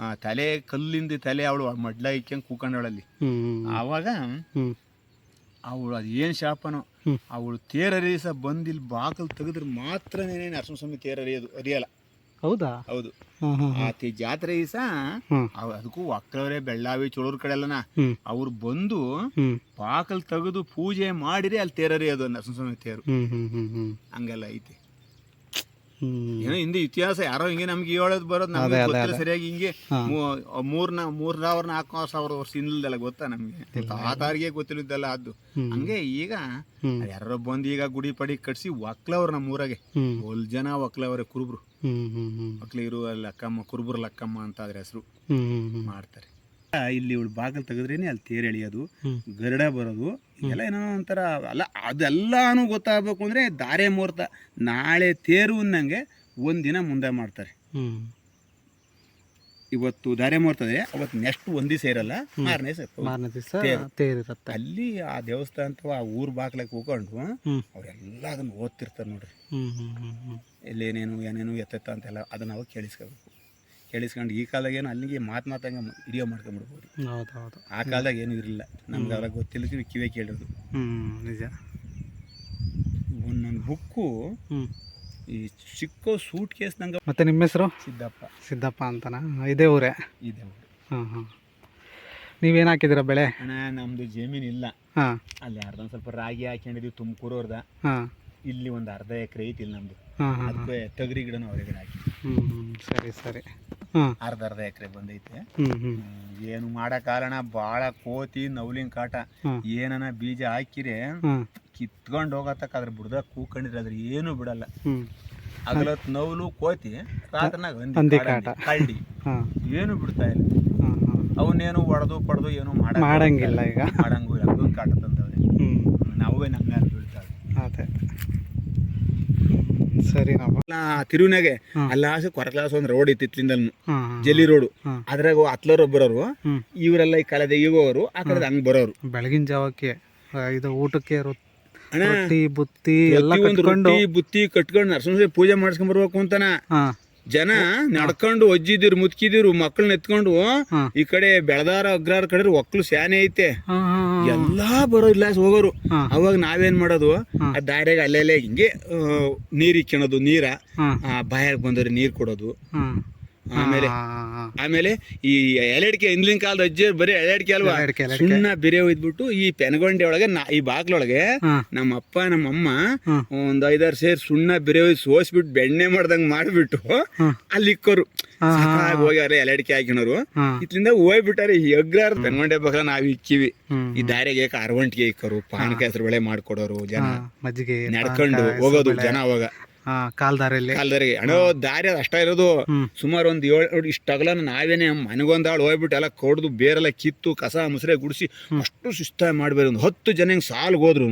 [SPEAKER 2] ಆ ತಲೆ ಕಲ್ಲಿಂದ ತಲೆ ಅವಳು ಮಡ್ಲ ಇಕ್ಕೊಂಡ್ ಕೂಕೊಂಡವಳಲ್ಲಿ
[SPEAKER 1] ಅವಾಗ
[SPEAKER 2] ಆವಾಗ ಅವಳು ಅದು ಏನು ಶಾಪನೋ. ಅವಳು ತೇರರಿಸ ಬಂದಿಲ್ ಬಾಕಲ್ ತೆಗೆದ್ರೆ ಮಾತ್ರನೇ ನರಸಿಂಹಸ್ವಾಮಿ ತೇರ ಅರಿಯೋದು ಅರಿಯಲ್ಲ.
[SPEAKER 1] ಹೌದಾ?
[SPEAKER 2] ಹೌದು. ಆತಿ ಜಾತ್ರೆ ದಿವಸ ಅದಕ್ಕೂ ಒಕ್ಕಲವರೇ ಬೆಳ್ಳಾವಿ ಚೋಳೂರ್ ಕಡೆ ಎಲ್ಲನ ಅವ್ರು ಬಂದು ಪಾಕಲ್ ತೆಗೆದು ಪೂಜೆ ಮಾಡಿರಿ ಅಲ್ಲಿ ತೇರರಿಯೋದು ನರಸಿಂಹಸ್ವಾಮಿ ತೇರು. ಹಂಗೆಲ್ಲ ಐತಿ. ಏನೋ ಹಿಂದೆ ಇತಿಹಾಸ ಯಾರೋ ಹಿಂಗೆ ನಮ್ಗೆ ಹೇಳೋದು ಬರೋದು ನಮ್ಗೆ ಗೊತ್ತಿಲ್ಲ ಸರಿಯಾಗಿ ಹಿಂಗೆ. ಮೂರ್ನ ಮೂರ್ ಸಾವಿರ ನಾಲ್ಕು ಸಾವಿರ ವರ್ಷ ಹಿಂದೆಲ್ಲ ಗೊತ್ತಾ ನಮ್ಗೆ? ತಾರಿಗೆ ಗೊತ್ತಿಲ್ಲದಲ್ಲ ಅದು. ಹಂಗೆ ಈಗ ಯಾರೋ ಬಂದು ಈಗ ಗುಡಿ ಪಡಿ ಕಟ್ಸಿ ಒಕ್ಲವ್ರು ನಮ್ಮ ಊರಾಗೆ. ಒಲ್ ಜನ ಒಕ್ಲವ್ರೆ ಕುರುಬ್ರು.
[SPEAKER 1] ಹ್ಮ್ ಹ್ಮ್ ಹ್ಞೂ
[SPEAKER 2] ಒಕ್ಲಿಗರು ಲಕ್ಕಮ್ಮ ಕುರುಬರು ಲಕ್ಕಮ್ಮ ಅಂತ ಅದ್ರ ಹೆಸರು ಮಾಡ್ತಾರೆ. ಆ, ಇಲ್ಲಿ ಇವಳು ಬಾಗಿಲು ತೆಗೆದ್ರೇನೆ ಅಲ್ಲಿ ತೇರ್ ಎಳಿಯೋದು ಗರಡ ಬರೋದು ಎಲ್ಲ ಏನೋ ಒಂಥರ ಅಲ್ಲ ಅದೆಲ್ಲಾನು ಗೊತ್ತಾಗಬೇಕು ಅಂದರೆ ದಾರೆ ಮುಹೂರ್ತ. ನಾಳೆ ತೇರು ಅನ್ನಂಗೆ ಒಂದಿನ ಮುಂದೆ ಮಾಡ್ತಾರೆ. ಇವತ್ತು ದಾರೆ ಮುಹೂರ್ತದೆ ಅವತ್ತು ನೆಕ್ಸ್ಟ್ ಒಂದ್ ದಿವಸ ಇರಲ್ಲ ಮಾರನೇ
[SPEAKER 1] ಮಾರನೇ ದಿವಸ. ತೇರಿರುತ್ತೆ
[SPEAKER 2] ಅಲ್ಲಿ ಆ ದೇವಸ್ಥಾನ ಅಥವಾ ಆ ಊರ್ ಬಾಗ್ಲಕ್ಕೆ ಹೋಗ್ಕೊಂಡು ಅವರೆಲ್ಲ ಅದನ್ನ ಓದ್ತಿರ್ತಾರೆ ನೋಡ್ರಿ. ಇಲ್ಲೇನೇನು ಏನೇನು ಎತ್ತೆತ್ತ ಅಂತೆಲ್ಲ ಅದನ್ನ ಅವಾಗ ಕೇಳಿಸ್ಕೋಬೇಕು. ಕೇಳಿಸ್ಕೊಂಡು ಈ ಕಾಲದಾಗ ಏನು ಅಲ್ಲಿಗೆ ಮಾತು ಮಾತಂಗೆ ವಿಡಿಯೋ ಮಾಡ್ಕೊಂಬಿಡ್ಬೋದು.
[SPEAKER 1] ಹೌದು ಹೌದು
[SPEAKER 2] ಆ ಕಾಲದಾಗ ಏನು ಇರಲಿಲ್ಲ. ನಮ್ಗೆ ಅವಾಗ ಗೊತ್ತಿಲ್ಲದ್ವಿ ಕಿವೇ ಕೇಳೋದು
[SPEAKER 1] ಹ್ಞೂ ನಿಜ.
[SPEAKER 2] ಒಂದೊಂದು ಬುಕ್ಕು ಈ ಚಿಕ್ಕ ಸೂಟ್ ಕೇಸ್ ನಂಗೆ
[SPEAKER 1] ಮತ್ತೆ ನಿಮ್ಮ ಹೆಸರು?
[SPEAKER 2] ಸಿದ್ದಪ್ಪ.
[SPEAKER 1] ಸಿದ್ದಪ್ಪ ಅಂತನ? ಇದೇ ಊರೇ?
[SPEAKER 2] ಇದೆ
[SPEAKER 1] ಹಾಂ ಹಾಂ. ನೀವೇನು ಹಾಕಿದ್ದೀರಾ ಬೆಳೆ?
[SPEAKER 2] ಅಣ್ಣ ನಮ್ದು ಜಮೀನು ಇಲ್ಲ.
[SPEAKER 1] ಹಾಂ.
[SPEAKER 2] ಅಲ್ಲಿ ಅರ್ಧ ಒಂದ್ ಸ್ವಲ್ಪ ರಾಗಿ ಹಾಕೊಂಡಿದ್ವಿ ತುಮಕೂರವ್ರದ
[SPEAKER 1] ಹಾಂ.
[SPEAKER 2] ಇಲ್ಲಿ ಒಂದು ಅರ್ಧ ಎಕರೆ ಐತಿ ಇಲ್ಲಿ ನಮ್ದು.
[SPEAKER 1] ಹಾಂ ಹಾಂ
[SPEAKER 2] ಅದಕ್ಕೆ ತೊಗರಿ ಗಿಡನೂ ಅವ್ರಿಗೆ ಹಾಕಿ.
[SPEAKER 1] ಹ್ಞೂ ಹ್ಞೂ ಸರಿ ಸರಿ.
[SPEAKER 2] ಅರ್ಧ ಅರ್ಧ ಎಕರೆ ಬಂದೈತೆ. ಏನು ಮಾಡೋ ಕಾರಣ ಬಾಳ ಕೋತಿ ನವ್ಲಿನ ಕಾಟ. ಏನನ ಬೀಜ ಹಾಕಿರಿ ಕಿತ್ಕೊಂಡ್ ಹೋಗತ್ತಕ್ಕ ಅದ್ರ ಬುಡ್ದಾಗ ಕೂಕೊಂಡಿದ್ರೆ ಅದ್ರ ಏನು ಬಿಡಲ್ಲ. ಅಗಲತ್ ನವಲು ಕೋತಿ ರಾತ್ರಿನಾಗ
[SPEAKER 1] ಕಾಟ.
[SPEAKER 2] ಕಳ್ಳಿ. ಏನು ಬಿಡ್ತಾ ಇಲ್ಲ. ಅವನ್ನೇನು ಒಡೆದು ಪಡೆದು ಏನು
[SPEAKER 1] ಮಾಡಂಗಿಲ್ಲ ಈಗ.
[SPEAKER 2] ಮಾಡಂಗು ಇಲ್ಲ. ಅದೊಂದು ಕಾಟ ತಂದವ್ರೆ. ನಾವೇ ನಮ್ಮ ಮ್ಯಾಲ ಬೀಳ್ತಾವೆ
[SPEAKER 1] ಸರಿನಪ್ಪ
[SPEAKER 2] ತಿರುವಿನಾಗೆ
[SPEAKER 1] ಅಲ್ಲಾಸ
[SPEAKER 2] ಅಲ್ಲ ಕೊರಕ್ಲಾಸ್ ಒಂದು ರೋಡ್ ಇತ್ತು ಇತ್ಲಿಂದ ಜಲ್ಲಿ ರೋಡು ಅದ್ರಾಗ ಹತ್ಲರ್ ಬರೋರು. ಇವರೆಲ್ಲ ಈ ಕಾಲದ ಈಗೋರು ಆ ಕಡೆ ಹಂಗ್ ಬರೋರು.
[SPEAKER 1] ಬೆಳಗಿನ ಜಾವಕ್ಕೆ ಇದು ಊಟಕ್ಕೆ ರೊಟ್ಟಿ ಬುತ್ತಿ ಎಲ್ಲ
[SPEAKER 2] ಬುತ್ತಿ ಕಟ್ಕೊಂಡು ನರಸಿಂಹ ಪೂಜೆ ಮಾಡಿಸ್ಕೊಂಡ್ ಬರ್ಬೇಕು ಅಂತಾನ. ಜನ ನಡ್ಕೊಂಡು ಒಜ್ಜಿದಿರು ಮುತ್ಕಿದಿರು ಮಕ್ಕಳನ್ನ ಎತ್ಕೊಂಡು ಈ ಕಡೆ ಬೆಳದಾರ ಅಗ್ರಾರ ಕಡೆ ಒಕ್ಕಲು ಸ್ಯಾನೆ ಐತೆ. ಎಲ್ಲಾ ಬರೋ ಇಲ್ಲ ಹೋಗೋರು. ಅವಾಗ ನಾವೇನ್ ಮಾಡೋದು? ಆ ದಾರ್ಯಾಗ ಅಲ್ಲೆಲ್ಲೇ ಹಿಂಗೆ ನೀರ್ ಇಕ್ಕೊಳೋದು ನೀರ. ಬಾಯಾಗ ಬಂದ್ರೆ ನೀರ್ ಕೊಡೋದು. ಆಮೇಲೆ ಆಮೇಲೆ ಈ ಎಲೆಡಿಕೆ ಹಿಂದಿನ ಕಾಲದ ಅಜ್ಜಿ ಬರೀ ಎಲೆಡಿಕೆ ಅಲ್ವಾ? ಸುಣ್ಣ ಬೆರೆ ಒಯ್ದ್ಬಿಟ್ಟು ಈ ಪೆನಗೊಂಡೆ ಒಳಗೆ ಈ ಬಾಗ್ಲೊಳಗೆ ನಮ್ಮ ಅಪ್ಪ ನಮ್ಮ ಅಮ್ಮ. ಒಂದ್ ಐದಾರು ಸೇರ್ ಸುಣ್ಣ ಬಿರೆ ಒಯ್ದು ಸೋಸ್ಬಿಟ್ಟು ಬೆಣ್ಣೆ ಮಾಡ್ದಂಗ್ ಮಾಡ್ಬಿಟ್ಟು ಅಲ್ಲಿ ಇಕ್ಕೋರು. ಹೋಗ್ಯಾರ ಎಲೆಡಿಕೆ ಹಾಕಿನೋರು. ಇದ್ರಿಂದ ಹೋಗ್ಬಿಟ್ಟಾರೆ ಈ ಅಗ್ರಾರ ಪೆನಗೊಂಡೆ ಬಾಗ್ಲ ನಾವ್ ಇಕ್ಕಿವಿ. ಈ ದಾರಿಗೆ ಅರವಂಟಿಗೆ ಇಕ್ಕರು ಪಾನಕ ಹೆಸರು ಬೆಳೆ ಮಾಡ್ಕೊಡೋರು ಜನ. ನಡ್ಕೊಂಡು ಹೋಗೋದು ಜನ ಅವಾಗ.
[SPEAKER 1] ಕಾಲ್ದಾರಲ್ಲಿ
[SPEAKER 2] ಕಾಲದರಿಗೆ. ಅಣ್ಣ ದಾರಿ ಅಷ್ಟ ಇರೋದು. ಸುಮಾರು ಒಂದು ಏಳು ಇಷ್ಟಾಗಲ ನಾವೇನೆ ಮನೆಗೊಂದಾಳು ಹೋಗ್ಬಿಟ್ಟು ಎಲ್ಲ ಕೊಡ್ದು ಬೇರೆಲ್ಲ ಕಿತ್ತು ಕಸ ಮುಸ್ರೆ ಗುಡಿಸಿ ಅಷ್ಟು ಸುಸ್ತ ಮಾಡ್ಬೇಕು ಒಂದು ಹತ್ತು ಜನ ಹಿಂಗೆ ಸಾಲ್ಗೆ ಹೋದ್ರು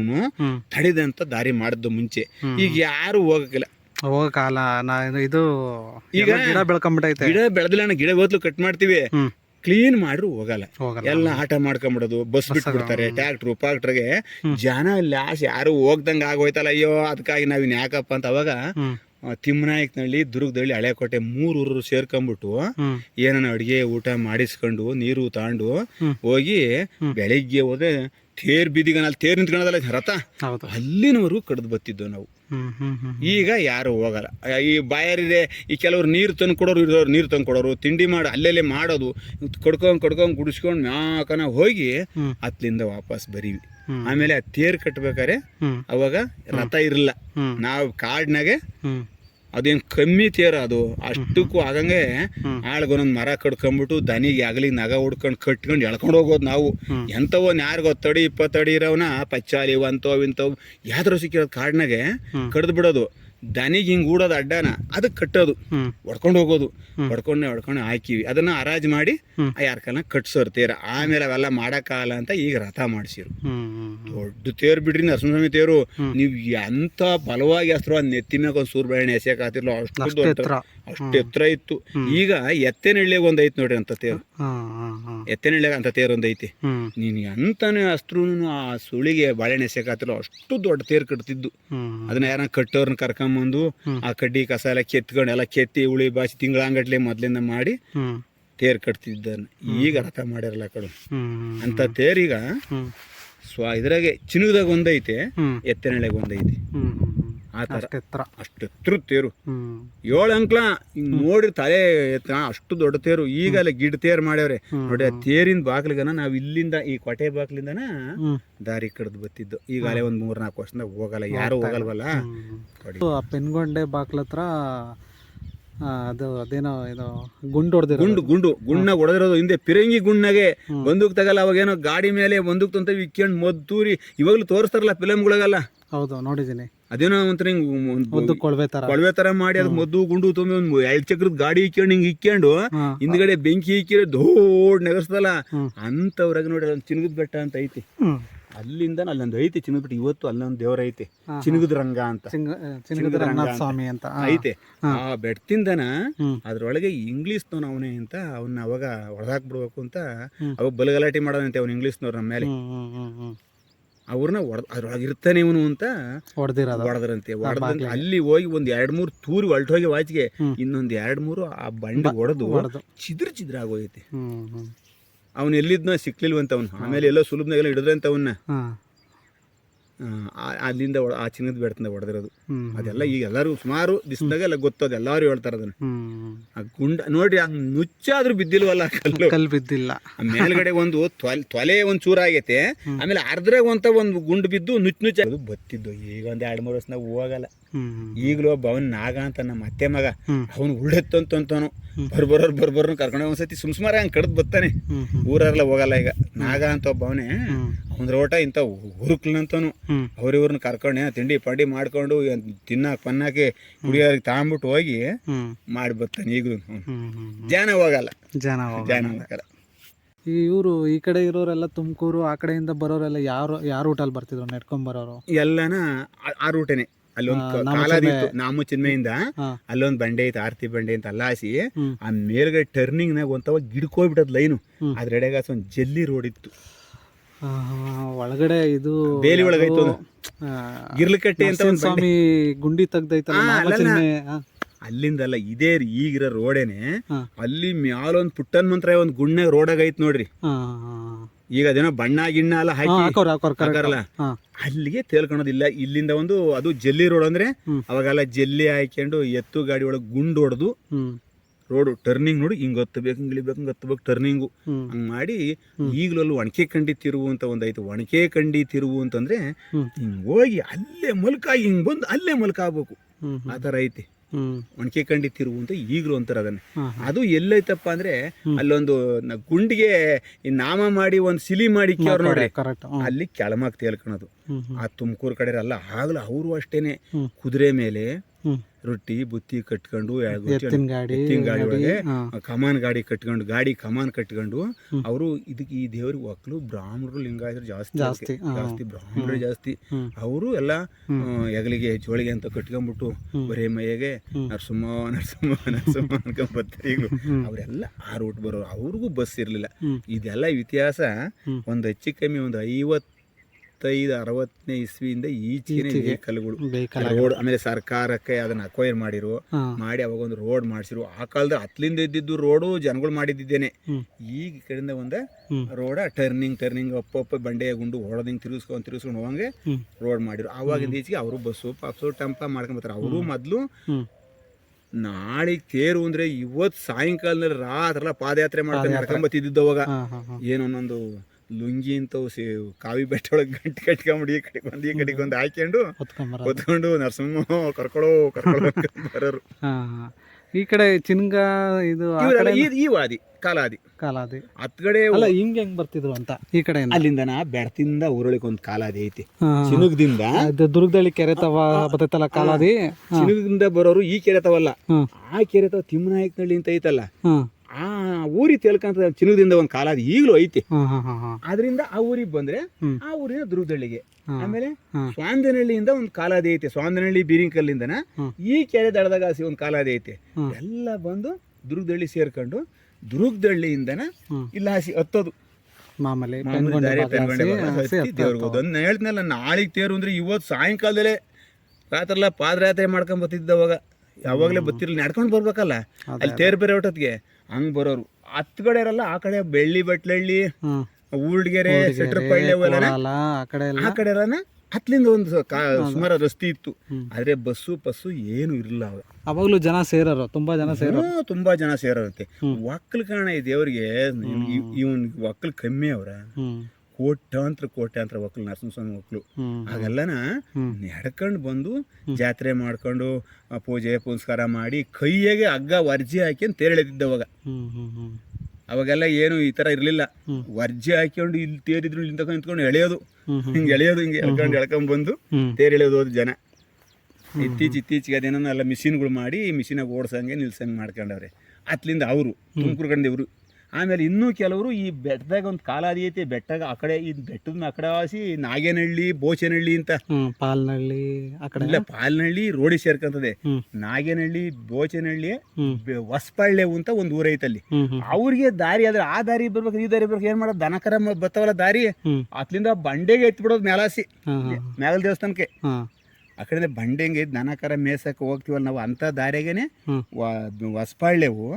[SPEAKER 1] ತಡಿದೆ
[SPEAKER 2] ಅಂತ ದಾರಿ ಮಾಡಿದ್ದು ಮುಂಚೆ. ಈಗ ಯಾರು ಹೋಗಕ್ಕಿಲ್ಲ.
[SPEAKER 1] ಹೋಗಕ್ಕಾಗಲ್ಲ. ನಾ ಇದು
[SPEAKER 2] ಈಗ
[SPEAKER 1] ಗಿಡ ಬೆಳ್ಕೊಂಬಿಟ್ಟೈತೆ
[SPEAKER 2] ಗಿಡ ಬೆಳೆದಿಲ್ಲ ಗಿಡ ಹೋದ್ಲು ಕಟ್ ಮಾಡ್ತೀವಿ. ಕ್ಲೀನ್ ಮಾಡ್ರು ಹೋಗಲ್ಲ. ಎಲ್ಲ ಆಟ ಮಾಡ್ಕೊಂಬಿಡೋದು ಬಸ್ ಬಿಟ್ಬಿಡ್ತಾರೆ ಟ್ಯಾಕ್ಟ್ರು ಪಾಕ್ಟ್ರಿಗೆ ಜನ ಲಾಸ್ ಯಾರು ಹೋಗ್ದಂಗ ಆಗೋಯ್ತಲ್ಲ ಅಯ್ಯೋ ಅದಕ್ಕಾಗಿ ನಾವಿನ್ ಯಾಕಪ್ಪ ಅಂತ ಅವಾಗ ತಿಮ್ಮನಾಯಕನಹಳ್ಳಿ ದುರ್ಗದಳ್ಳಿ ಹಳೆಕೋಟೆ ಮೂರು ಊರು ಸೇರ್ಕೊಂಡ್ಬಿಟ್ಟು ಏನನ್ನ ಅಡಿಗೆ ಊಟ ಮಾಡಿಸ್ಕೊಂಡು ನೀರು
[SPEAKER 1] ತಾಂಡು
[SPEAKER 2] ಹೋಗಿ ಬೆಳಿಗ್ಗೆ ಹೋದ್ರೆ ತೇರ್ ಬೀದಿಗೆ ಅಲ್ಲಿ ತೇರ್ ನಿಂತ್ಕೊಳ್ಳೋದಲ್ಲ ರಥ ಅಲ್ಲಿನವರೆಗೂ ಕಡ್ದು ಬತ್ತಿದ್ದು ನಾವು. ಈಗ ಯಾರು ಹೋಗಲ್ಲ. ಈ ಬಾಯಾರಿದೆ ಈ ಕೆಲವರು ನೀರು ತಂದು ಕೊಡೋರು ಇರೋರು ನೀರು ತಂದು ಕೊಡೋರು ತಿಂಡಿ ಮಾಡಿ ಅಲ್ಲೆಲ್ಲೇ ಮಾಡೋದು ಕೊಡ್ಕೊಂಡು ಕೊಡ್ಕೊಂಡು ಗುಡಿಸ್ಕೊಂಡು ಮ್ಯಾಕನ ಹೋಗಿ. ಅತ್ಲಿಂದ ವಾಪಸ್ ಬರೀವಿ. ಆಮೇಲೆ ಆ ತೇರ್ ಕಟ್ಬೇಕಾರೆ ಅವಾಗ ರಥ ಇರಲ್ಲ ನಾವು ಕಾಡ್ನಾಗೆ ಅದೇನು ಕಮ್ಮಿ ತೇರ ಅದು. ಅಷ್ಟಕ್ಕೂ ಆಗಂಗೆ
[SPEAKER 1] ಆಳು
[SPEAKER 2] ಆಳ್ಗೊಂದೊಂದು ಮರ ಕಡ್ಕೊಂಡ್ಬಿಟ್ಟು ದನಿಗೆ ಆಗಲಿ ನಗ ಹುಡ್ಕೊಂಡು ಕಟ್ಕೊಂಡು ಎಳ್ಕೊಂಡು ಹೋಗೋದು ನಾವು. ಎಂಥವೋ ಯಾರಿಗೋ ತಡಿ ಇಪ್ಪತ್ತಡಿ ಇರೋವನ್ನ ಪಚ್ಚಾಲಿ ಅಂತವ್ ಇಂಥವ್ ಯಾವ್ದಾರು ಸಿಕ್ಕಿರೋದು ಕಾಡ್ನಾಗೆ. ಕಡ್ದು ಬಿಡೋದು. ದನಿಗೆ ಹಿಂಗೆ ಊಡೋದು ಅಡ್ಡನ ಅದಕ್ಕೆ ಕಟ್ಟೋದು. ಹೊಡ್ಕೊಂಡು ಹೋಗೋದು. ಹೊಡ್ಕೊಂಡೆ ಹೊಡ್ಕೊಂಡು ಹಾಕಿವಿ. ಅದನ್ನ ಅರಾಜ್ ಮಾಡಿ
[SPEAKER 1] ಆ
[SPEAKER 2] ಯಾರ ಕಾಲ ಕಟ್ಸೋರು ತೇರ. ಆಮೇಲೆ ಅವೆಲ್ಲ ಮಾಡೋಕ್ಕಾಗಲ್ಲ ಅಂತ ಈಗ ರಥ ಮಾಡಿಸಿರು. ದೊಡ್ಡ ತೇರು ಬಿಡ್ರಿ ನರಸಿಂಹಸ್ವಾಮಿ ತೇರು. ನೀವು ಎಂತ ಬಲವಾಗಿ ಹೆಸರು ಅದು ನೆತ್ತಿ ಮ್ಯಾಗ ಒಂದು ಸೂರ್ ಬೆಳೆ ಎಸೆಯಕಾತಿರ್ಲೋ ಅಷ್ಟು
[SPEAKER 1] ಅಷ್ಟು ಎತ್ತರ.
[SPEAKER 2] ಅಷ್ಟು ಎತ್ತರ ಇತ್ತು. ಈಗ ಎತ್ತೆನಹಳ್ಳಿಗೆ ಒಂದು ಐತಿ ನೋಡ್ರಿ ಅಂತ ತೇರು.
[SPEAKER 1] ಎತ್ತೇನ ಹಾಂ ಹಾಂ
[SPEAKER 2] ಅಂತ ತೇರು ಒಂದು ಐತಿ. ನೀನು ಎಂತಾನೆ ಅಸ್ತ್ರೂ ಆ ಸುಳಿಗೆ ಬಾಳೆಹಣ್ಣು ಎಸೆಯಕಾತಿರ್ಲೋ ಅಷ್ಟು ದೊಡ್ಡ ತೇರು ಕಟ್ತಿದ್ದು. ಅದನ್ನ ಯಾರನ್ನ ಕಟ್ಟೋರ್ನ ಕರ್ಕೊಂಬಂದು
[SPEAKER 1] ಹ್ಮ್.
[SPEAKER 2] ಆ ಕಡ್ಡಿ ಕಸ ಎಲ್ಲ ಕೆತ್ಕೊಂಡು ಎಲ್ಲ ಕೆತ್ತಿ ಉಳಿ ಬಾಚಿ ತಿಂಗಳಂಗಟ್ಲೆ ಮೊದ್ಲಿಂದ ಮಾಡಿ ತೇರ್ ಕಟ್ತಿದ್ದಾನೆ. ಈಗ ರಥ ಮಾಡ್ಯಾರಲ್ಲ ಕಡು. ಅಂತ ತೇರೀಗ
[SPEAKER 1] ಈಗ
[SPEAKER 2] ಸ್ವ ಇದ್ರಾಗೆ ಚಿನ್ನದಾಗ ಒಂದೈತೆ
[SPEAKER 1] ಹ್ಮ್.
[SPEAKER 2] ಒಂದೈತೆ. ಆ ಥರ
[SPEAKER 1] ಅಷ್ಟು ಎತ್ತರ.
[SPEAKER 2] ಅಷ್ಟು ಎತ್ತರ ತೇರು. ಏಳು ಅಂಕ್ಲ ಹಿಂಗ್ ನೋಡಿ ತಲೆ ಎತ್ತ ಅಷ್ಟು ದೊಡ್ಡ ತೇರು. ಈಗ ಅಲ್ಲಿ ಗಿಡ ತೇರು ಮಾಡ್ಯವ್ರೆ. ನೋಡಿ ಆ ತೇರಿನ ಬಾಗ್ಲಿಗನ ನಾವ್ ಇಲ್ಲಿಂದ ಈ ಕೊಟೆ ಬಾಗ್ಲಿಂದನ ದಾರಿ ಕಡ್ದು ಬತ್ತಿದ್ದು. ಈಗ ಅಲ್ಲೇ ಒಂದ್ ಮೂರ್ ನಾಲ್ಕು ವರ್ಷದಿಂದ ಹೋಗಲ್ಲ. ಯಾರು ಹೋಗಲ್ವಲ್ಲ?
[SPEAKER 1] ಆ ಪೆನ್ಗೊಂಡೆ ಬಾಕ್ಲ ಹತ್ರ ಅದು ಅದೇನೋ ಇದು ಗುಂಡು ಹೊಡೆದಿರೋ
[SPEAKER 2] ಗುಂಡು ಗುಂಡು ಗುಂಡ್ನಾಗ ಹೊಡೆದಿರೋದು. ಹಿಂದೆ ಪಿರಂಗಿ ಗುಂಡ್ನಾಗೆ. ಬಂದೂಕ್ ತಗಲ್ಲ ಅವಾಗೇನೋ ಗಾಡಿ ಮೇಲೆ ಬಂದೂಕ್ ತಂತ ಇಕ್ಕೊಂಡು ಮದ್ದೂರಿ. ಇವಾಗಲೂ ತೋರಿಸ್ತಾರಲ್ಲ ಫಿಲಮ್ಗಳಿಗೆಲ್ಲ
[SPEAKER 1] ಹೌದು ನೋಡಿದ್ದೀನಿ.
[SPEAKER 2] ಅದೇನೋ ಒಂಥರ ಒಂದು
[SPEAKER 1] ಕೊಳವೆ ತರ.
[SPEAKER 2] ಕೊಳವೆ ತರ ಮಾಡಿ ಅದ್ ಮದ್ದು ಗುಂಡು ತುಂಬಿ ಒಂದ್ ಎರಡ್ ಚಕ್ರದ ಗಾಡಿ ಇಕ್ಕೊಂಡು ಹಿಂಗ್ ಇಕ್ಕೊಂಡು. ಹಿಂದ್ಗಡೆ ಬೆಂಕಿ ಇಕ್ಕಿರೋ ದೊಡ್ಡ ನೆಗಸ್ತಲ್ಲ. ಅಂತವ್ರಾಗ ನೋಡಿ ಅದೊಂದು ಚಿನ್ನಗದ ಬೆಟ್ಟ ಅಂತ ಐತಿ. ಅಲ್ಲಿಂದ ಅಲ್ಲೊಂದು ಐತಿ ಚಿನ್ನದ ಬೆಟ್ಟ ಇವತ್ತು ಅಲ್ಲೊಂದು ದೇವರ ಐತಿ. ಚಿನ್ನಗದ ರಂಗ ಅಂತ.
[SPEAKER 1] ಚಿನ್ನಗದ ರಂಗನಾಥ ಸ್ವಾಮಿ ಅಂತ.
[SPEAKER 2] ಐತೆ. ಆ ಬೆಟ್ಟದಿಂದನ ಅದ್ರೊಳಗೆ ಇಂಗ್ಲೀಷ್ನವನು ಅವನೇ ಅಂತ ಅವನ್ನ ಅವಾಗ ಹೊಡೆದಾಕ್ ಬಿಡ್ಬೇಕು ಅಂತ. ಅವಾಗ ಬಲಗಲಾಟಿ ಮಾಡೋದಂತೆ ಅವ್ನು ನೋರ್ ನಮ್ಮ ಮೇಲೆ. ಅವ್ರನ್ನ ಹೊಡೆದ ಅದ್ರೊಳಗೆ ಇರ್ತಾನೆ ಇವನು ಅಂತ
[SPEAKER 1] ಹೊಡೆದಿರೋದು
[SPEAKER 2] ಹೊಡೆದ್ರಂತೆ ಹೊಡೆದಂತೆ ಅಲ್ಲಿ ಹೋಗಿ ಒಂದ್ ಎರಡ್ ಮೂರು ತೂರಿ ಹೊಲ್ಟೋಗಿ ವಾಚಿಗೆ ಇನ್ನೊಂದು ಎರಡು ಮೂರು ಆ ಬಂಡಿ ಹೊಡೆದು ಚಿದ್ರ ಚಿದ್ರ
[SPEAKER 1] ಆಗೋಗೈತೆ.
[SPEAKER 2] ಅವನು ಎಲ್ಲಿದ್ನ ಸಿಕ್ಲಿಲ್ವಂತ ಅವನು. ಆಮೇಲೆ ಎಲ್ಲೋ ಸುಲಭನಾಗೆಲ್ಲ ಹಿಡಿದ್ರಂತ ಅವನ್ನ ಅಲ್ಲಿಂದ ಆ ಚಿನ್ನದ ಬೆಟ್ಟದಿಂದ ಹೊಡೆದಿರೋದು ಅದೆಲ್ಲ ಈಗ ಎಲ್ಲರೂ ಸುಮಾರು ದಿಸ್ದಾಗ ಎಲ್ಲ ಗೊತ್ತದ ಎಲ್ಲರೂ ಹೇಳ್ತಾರೆ ಅದನ್ನ ಆ ಗುಂಡ ನೋಡ್ರಿ ಹಂಗ್ ನುಚ್ಚಾದ್ರೂ ಬಿದ್ದಿಲ್ವಲ್ಲ ಕಲ್ಲು?
[SPEAKER 1] ಕಲ್ಲು ಬಿದ್ದಿಲ್ಲ.
[SPEAKER 2] ಆ ಮೇಲ್ಗಡೆ ಒಂದು ತೊಲೆ ಒಂದ್ ಚೂರ ಆಗೈತೆ ಆಮೇಲೆ ಅರ್ಧ ಒಂದ್ ಒಂದು ಗುಂಡು ಬಿದ್ದು ನುಚ್ಚು ನುಚ್ಚ ಬತ್ತಿದ್ದು. ಈಗ ಒಂದ್ ಎರಡ್ ಮೂರು ವರ್ಷ ನಾವು ಹೋಗಲ್ಲ. ಈಗಲೂ ಅವನ್ ನಾಗ ಅಂತ ನಮ್ಮ ಅತ್ತೆ ಮಗ. ಅವನು ಉಳ್ಳೆತ್ತಂತಂತಾನು
[SPEAKER 1] ಹ್ಮ್.
[SPEAKER 2] ಬರ್ಬರೋರ್ ಬರ್ಬರ್ ಕರ್ಕೊಂಡು ಒಂದ್ಸತಿ ಸುಮ್ ಸುಮಾರ ಹಂಗೆ ಕಡ್ದು ಬರ್ತಾನೆ.
[SPEAKER 1] ಹ್ಮ್
[SPEAKER 2] ಹೋಗಲ್ಲ ಈಗ. ನಾಗ ಅಂತ ಒಬ್ಬ ಅವನೇ ಅವನ ರೋಟ ಇಂತ ಹುರುಕ್ಲಂತನು ಅವ್ರಿವ್ರನ್ನ ಕರ್ಕೊಂಡೆ ತಿಂಡಿ ಪಂಡಿ ಮಾಡ್ಕೊಂಡು ತಿನ್ನಾಕ ಪನ್ನಾಕಿ ಕುಡಿಯೋರಿಗೆ ತಗೊಂಬಿಟ್ಟು ಹೋಗಿ ಮಾಡಿ ಬರ್ತಾನೆ ಈಗಲೂ. ಜಾನ ಹೋಗಲ್ಲ.
[SPEAKER 1] ಜಾನ.
[SPEAKER 2] ಜಾನ ಹೋಗಲ್ಲ.
[SPEAKER 1] ಈ ಇವರು ಈ ಕಡೆ ಇರೋರೆಲ್ಲ ತುಮಕೂರು ಆ ಕಡೆಯಿಂದ ಬರೋರೆಲ್ಲ ಯಾರು ಯಾರು ಊಟಲ್ಲಿ ಬರ್ತಿದ್ರು ನೆಟ್ಕೊಂಡ್ ಬರೋರು?
[SPEAKER 2] ಎಲ್ಲನ ಆ ರೂಟೇನೆ ಅಲ್ಲೊಂದು
[SPEAKER 1] ಆ,
[SPEAKER 2] ಕ-
[SPEAKER 1] ನಾಮ
[SPEAKER 2] ಚಿನ್ಮೆಯಿಂದ ಅಲ್ಲೊಂದು ಬಂಡೆ ಐತೆ ಆರ್ತಿ ಬಂಡೆ ಅಂತ ಅಲ್ಲಾಸಿ ಆ ಮೇಲ್ಗಡೆ ಟರ್ನಿಂಗ್ನಾಗ ಒಂಥವ ಗಿಡ್ಕೋಗ್ಬಿಟ್ಟದ್ ಲೈನು
[SPEAKER 1] ಲೈನ್
[SPEAKER 2] ಅದ್ರ ಎಡೆಗ ಒಂದು ಜಲ್ಲಿ ರೋಡ್ ಇತ್ತು.
[SPEAKER 1] ಒಳಗಡೆ ಇದು
[SPEAKER 2] ಬೇಲಿ ಒಳಗೈತು ಗಿರ್ಲಕಟ್ಟೆ ಅಂತ ಒಂದು
[SPEAKER 1] ಸ್ವಾಮಿ ಗುಂಡಿ ತೆಗ್ದೈತಲ್ಲ
[SPEAKER 2] ಅಲ್ಲಿಂದಲ್ಲ ಇದೇ ರೀ ಈಗಿರೋ ರೋಡೇನೆ. ಅಲ್ಲಿ ಮ್ಯಾಲೊಂದ್ ಪುಟ್ಟನ್ ಮಂತ್ರ ಒಂದ್ ಗುಣ್ಣಾಗ ರೋಡಾಗ ಐತ್ ನೋಡ್ರಿ. ಈಗ ಅದೇನೋ ಬಣ್ಣ ಗಿಣ್ಣ ಎಲ್ಲ. ಹಾಕಿ ಅಲ್ಲಿಗೆ ತೇಲ್ಕೊಳೋದಿಲ್ಲ. ಇಲ್ಲಿಂದ ಒಂದು ಅದು ಜಲ್ಲಿ ರೋಡ್ ಅಂದ್ರೆ. ಅವಾಗೆಲ್ಲ ಜಲ್ಲಿ ಹಾಕೊಂಡು ಎತ್ತು ಗಾಡಿ ಒಳಗೆ ಗುಂಡು ಹೊಡೆದು ರೋಡ್ ಟರ್ನಿಂಗ್ ನೋಡಿ ಹಿಂಗ್ ಹತ್ತಬೇಕು ಹಿಂಗ್ ಇಳಿಬೇಕು ಹಿಂಗ್ ಹತ್ತಬೇಕು ಟರ್ನಿಂಗು ಹಂಗ್ ಮಾಡಿ. ಈಗಲೂ ಅಲ್ಲಿ ಒಣಕೆ ಕಂಡಿ ತಿರುವು ಅಂತ ಒಂದಾಯ್ತು ಒಣಕೆ ಕಂಡಿ ತಿರುವು ಅಂತಂದ್ರೆ. ಹಿಂಗ್ ಹೋಗಿ ಅಲ್ಲೇ ಮಲ್ಕ ಹಿಂಗ್ ಬಂದು ಅಲ್ಲೇ ಮಲ್ಕ ಆಗ್ಬೇಕು. ಆ ಥರ ಐತಿ. ಒಣಕೆ ಕಂಡಿ ತಿರುವು ಅಂತ ಈಗಲೂ ಅಂತಾರೆ ಅದನ್ನ. ಅದು ಎಲ್ಲೈತಪ್ಪ ಅಂದ್ರೆ. ಅಲ್ಲೊಂದು ಗುಂಡಿಗೆ ನಾಮ ಮಾಡಿ ಒಂದು ಸಿಲಿ ಮಾಡಿ ಕ್ಯೂರ್ ನೋಡ್ರಿ. ಅಲ್ಲಿ ಕೆಳಮಾಗ್ ತೇಲ್ಕೊಳೋದು ಆ ತುಮಕೂರು ಕಡೆ ಅಲ್ಲ ಆಗ್ಲೂ ಅವರು ಅಷ್ಟೇನೆ. ಕುದುರೆ ಮೇಲೆ ರೊಟ್ಟಿ ಬುತ್ತಿ ಕಟ್ಕೊಂಡು
[SPEAKER 1] ಎತ್ತಿನ ಗಾಡಿ
[SPEAKER 2] ಒಳಗೆ ಕಮಾನ್ ಗಾಡಿ ಕಟ್ಕೊಂಡು ಗಾಡಿ ಕಮಾನ್ ಕಟ್ಕೊಂಡು. ಅವರು ಇದಕ್ಕೆ ಈ ದೇವ್ರಿಗೆ ಒಕ್ಕಲು ಬ್ರಾಹ್ಮಣರು ಲಿಂಗಾಯತರು ಜಾಸ್ತಿ
[SPEAKER 1] ಜಾಸ್ತಿ,
[SPEAKER 2] ಬ್ರಾಹ್ಮಣರು ಜಾಸ್ತಿ. ಅವರು ಎಲ್ಲ. ಹೆಗಲಿಗೆ ಜೋಳಿಗೆ ಅಂತ ಕಟ್ಕೊಂಡ್ಬಿಟ್ಟು. ಬರೇ ಮೈಗೆ. ನರಸಿಂಹ ನರಸಿಂಹ ನರಸಿಂಹ ಅನ್ಕೊಂಡ್ ಬರ್ತಾರೆ ಈಗಲೂ. ಅವರೆಲ್ಲ ಆ ರೂಟ್ ಬರೋರು. ಅವ್ರಿಗೂ ಬಸ್ ಇರಲಿಲ್ಲ. ಇದೆಲ್ಲ ಇತಿಹಾಸ. ಒಂದು ಹೆಚ್ಚು ಕಮ್ಮಿ ಒಂದು ಐವತ್ತೈದು ಅರವತ್ತನೇ ಇಸ್ವಿಯಿಂದ ಈಚೆಗೆ. ವೆಹಿಕಲ್ಗಳು ರೋಡ್ ಆಮೇಲೆ ಸರ್ಕಾರಕ್ಕೆ ಅದನ್ನ ಅಕ್ವೈರ್ ಮಾಡಿರು ಮಾಡಿ ಅವಾಗ ಒಂದು ರೋಡ್ ಮಾಡಿಸಿರು. ಆ ಕಾಲದ ಹತ್ತಲಿಂದ ಇದ್ದಿದ್ದು ರೋಡು ಜನಗಳು
[SPEAKER 1] ಮಾಡಿದ್ದೇನೆ
[SPEAKER 2] ಈಗ ಈ ಕಡೆಯಿಂದ ಒಂದು ರೋಡ ಟರ್ನಿಂಗ್ ಟರ್ನಿಂಗ್ ಅಪ್ಪ ಅಪ್ಪ ಬಂಡೆ ಗುಂಡು ಹೊಡೆದಿಂಗ್ ತಿರುಗಿಸ್ಕೊಂಡು ತಿರುಗಿಸ್ಕೊಂಡು ಹೋಗಂಗೆ ರೋಡ್ ಮಾಡಿರು. ಅವಾಗ ಈಚೆಗೆ ಅವರು ಬಸ್ಸು ಪಾಪ್ಸು ಟೆಂಪ ಮಾಡ್ಕೊಂಡ್ ಬರ್ತಾರೆ. ಅವರು ಮೊದಲು ನಾಳೆಗೆ ತೇರು ಅಂದ್ರೆ ಇವತ್ತು ಸಾಯಂಕಾಲದಲ್ಲಿ ರಾತ್ರೆಲ್ಲ ಪಾದಯಾತ್ರೆ ಮಾಡ್ಕೊಂಡು ನಡ್ಕೊಂಬತ್ತಿದ್ದು ಅವಾಗ. ಏನೋ ಒಂದೊಂದು ಲುಂಗಿ ಅಂತವು ಸೇ ಕಾವಿ ಬೆಟ್ಟ ಒಳಗೆ ಗಂಟು ಕಟ್ಕೊಂಬಿಡಿ ಒಂದು ಈ ಹಾಕ್ಕೊಂಡು
[SPEAKER 1] ಹೊತ್ಕೊಂಬರ
[SPEAKER 2] ಹೊತ್ಕೊಂಡು ನರಸಿಂಹ ಕರ್ಕೊಳೋ ಕರ್ಕೊಳ್ಳೋ ಬರೋರು.
[SPEAKER 1] ಈ ಕಡೆ ಚಿನ್ಗ ಇದು
[SPEAKER 2] ಈ ವಾದಿ ಕಾಲಾದಿ.
[SPEAKER 1] ಕಾಲಾದಿ.
[SPEAKER 2] ಕಡೆ
[SPEAKER 1] ಅಲ್ಲ ಹಿಂಗ್ ಹೆಂಗ್ ಬರ್ತಿದ್ರು ಅಂತ ಈ ಕಡೆ
[SPEAKER 2] ಅಲ್ಲಿಂದ ಬೆಡ್ತಿಂದ ಊರೊಳಗೆ ಒಂದು ಕಾಲಾದಿ ಐತಿ. ಚಿನಗದಿಂದ
[SPEAKER 1] ದುರ್ಗದಳ್ಳಿ ಕೆರೆ ತವ ಬರ್ತೈತಲ್ಲ ಕಾಲಾದಿ?
[SPEAKER 2] ಚಿನುಗದಿಂದ ಬರೋರು ಈ ಕೆರೆ ತವಲ್ಲ ಆ ಕೆರೆ ತವ ತಿಮ್ಮನಾಯಕನಹಳ್ಳಿ ಅಂತ ಐತಲ್ಲ. ಆ ಊರಿ ತೇಲ್ಕಂತ ಚಿನ್ನದಿಂದ ಒಂದು ಕಾಲಾದಿ ಈಗಲೂ ಐತಿ. ಅದರಿಂದ ಆ ಊರಿಗೆ ಬಂದ್ರೆ ಆ ಊರಿನ ದುರ್ಗದಳ್ಳಿಗೆ ಆಮೇಲೆ ಸ್ವಾಂದನಹಳ್ಳಿಯಿಂದ ಒಂದು ಕಾಲಾದಿ ಐತೆ. ಸ್ವಾಂದನಹಳ್ಳಿ ಬೀರಿಂಕಲ್ಲಿಂದನ. ಈ ಕೆರೆ ದಡದಗಾಸಿ ಒಂದು ಕಾಲಾದಿ ಐತೆ. ಎಲ್ಲ ಬಂದು ದುರ್ಗದಳ್ಳಿ ಸೇರ್ಕೊಂಡು ದುರ್ಗದಳ್ಳಿಯಿಂದನ
[SPEAKER 1] ಹ್ಮ್.
[SPEAKER 2] ಇಲ್ಲ ಹಸಿ ಹತ್ತೋದು.
[SPEAKER 1] ಮಾಮಲೆ
[SPEAKER 2] ಮಾಮೂಲಿ
[SPEAKER 1] ಪೆನ್ಗೊಂಡೆ
[SPEAKER 2] ದಾರಿ
[SPEAKER 1] ಬಾಗ್ಲ
[SPEAKER 2] ಪೆನ್ಗೊಂಡೆ
[SPEAKER 1] ಹಾಸಿ,
[SPEAKER 2] ಬಾಗ್ಲ
[SPEAKER 1] ಹಾಸಿ
[SPEAKER 2] ಹತ್ತಿ
[SPEAKER 1] ಹತ್ತು
[SPEAKER 2] ದೇವ್ರಿಗೆ ಹೋಗೋದು ಅದನ್ನ ಹೇಳ್ತೀನಲ್ಲ ನಾಳೆಗೆ ತೇರು ಅಂದ್ರೆ ಇವತ್ತು ಸಾಯಂಕಾಲದಲ್ಲೇ ರಾತ್ರೆಲ್ಲ ಪಾದಯಾತ್ರೆ ಮಾಡ್ಕೊಂಡ್ ಬರ್ತಿದ್ದ ಅವಾಗ. ಯಾವಾಗಲೇ ಬತ್ತಿರ್ಲಿ ನಡ್ಕೊಂಡು ಬರ್ಬೇಕಲ್ಲ.
[SPEAKER 1] ಅದೇ,
[SPEAKER 2] ಅಲ್ಲಿ ತೇರು ಬೇರೆ ಹೊಟ್ಟೊತ್ತಿಗೆ ಹಂಗ್ ಬರೋರು. ಹತ್ತು ಕಡೆ ಇರಲ್ಲ ಆ ಕಡೆ ಬೆಳ್ಳಿ ಬಟ್ಲಳ್ಳಿ ಊಳ್ಗೆರೆ ಸೆಟ್ರಪಳ್ಳಿ
[SPEAKER 1] ಆ ಕಡೆ
[SPEAKER 2] ಎಲ್ಲಾನ ಹತ್ಲಿಂದ ಒಂದು ಸುಮಾರು ರಸ್ತೆ ಇತ್ತು. ಆದ್ರೆ ಬಸ್ಸು ಬಸ್ಸು ಏನು ಇರಲಿಲ್ಲ ಅವಾಗ.
[SPEAKER 1] ಅವಾಗ್ಲೂ ಜನ ಸೇರೋರು ತುಂಬಾ ಜನ
[SPEAKER 2] ಸೇರೋ ತುಂಬಾ ಜನ ಸೇರೋರಂತೆ. ಒಕ್ಕಲ್ ಕಾಣ ಇದೆ ದೇವ್ರಿಗೆ ಇವನ್ ಒಕ್ಕಲ್ ಕಮ್ಮಿ ಅವ್ರ. ಕೋಟ್ಯಾಂತರ ಕೋಟ್ಯಾಂತರ ಒಕ್ಕಲು ನರಸಿಂಹಸ್ವಾಮಿ ಒಕ್ಕಲು
[SPEAKER 1] ಹಾಗೆಲ್ಲನ.
[SPEAKER 2] ನಡ್ಕೊಂಡು ಬಂದು ಜಾತ್ರೆ ಮಾಡ್ಕೊಂಡು ಪೂಜೆ ಪುನಸ್ಕಾರ ಮಾಡಿ ಕೈಯಾಗೆ ಹಗ್ಗ ವರ್ಜಿ ಹಾಕಿ ತೇರೆಳೆದಿದ್ದವಾಗ ಅವಾಗೆಲ್ಲ ಏನು ಈ ತರ ಇರ್ಲಿಲ್ಲ. ವರ್ಜಿ ಹಾಕೊಂಡು ಇಲ್ಲಿ ತೇರಿದ್ರು ಇಲ್ಲಿ ನಿಂತ್ಕೊಂಡು ಎಳೆಯೋದು. ಹಿಂಗೆ ಎಳೆಯೋದು ಹಿಂಗೆ ಎಳ್ಕೊಂಡು ಎಳ್ಕೊಂಡ್ ಬಂದು ತೇರೆಳೆಯೋದು ಹೋದ್ ಜನ. ಇತ್ತೀಚೆ ಇತ್ತೀಚೆಗೆ ಅದೇನೋ ಎಲ್ಲ ಮಿಷಿನ್ಗಳು ಮಾಡಿ ಮಿಷಿನಾಗ ಓಡ್ಸಂಗೆ ನಿಲ್ಸಂಗೆ ಮಾಡ್ಕೊಂಡವ್ರೆ. ಅತ್ಲಿಂದ ಅವರು ತುಮಕೂರು ಕಂಡಿವ್ರು ಆಮೇಲೆ ಇನ್ನೂ ಕೆಲವರು ಈ ಬೆಟ್ಟದಾಗ ಒಂದು ಕಾಲಾದಿ ಐತಿ ಬೆಟ್ಟಾಗ ಆ ಕಡೆ ಈ ಬೆಟ್ಟದ ಆ ಕಡೆ ವಾಸಿ ನಾಗೇನಹಳ್ಳಿ ಬೋಚನಹಳ್ಳಿ ಅಂತ.
[SPEAKER 1] ಪಾಲ್ನಹಳ್ಳಿ ಆ ಕಡೆ.
[SPEAKER 2] ಇಲ್ಲ ಪಾಲ್ನಹಳ್ಳಿ ರೋಡಿ ಸೇರ್ಕೊಂತದೆ. ನಾಗೇನಹಳ್ಳಿ ಬೋಚನಹಳ್ಳಿ ಹೊಸಪಳ್ಳೆ ಅಂತ ಒಂದು ಊರೈತಲ್ಲಿ ಅವ್ರಿಗೆ ದಾರಿ ಆದ್ರೆ ಆ ದಾರಿ ಬರ್ಬೇಕು ಈ ದಾರಿ ಬರ್ಬೇಕು ಏನ್ ಮಾಡೋದು? ದನಕರ ಬತ್ತವಲ್ಲ ದಾರಿ. ಅತ್ಲಿಂದ ಬಂಡೆಗೆ ಎತ್ಬಿಡೋದು ಮೇಲಾಸಿ ಮೇಲ ದೇವಸ್ಥಾನಕ್ಕೆ. ಆ ಕಡೆ ಬಂಡೆಂಗೆ ದನಕರ ಮೇಸಕ್ಕೆ ಹೋಗ್ತೀವಲ್ಲ ನಾವು ಅಂತ ದಾರಿಯಾಗೇನೆ
[SPEAKER 1] ಹೊಸಪಾಳ್ಯವು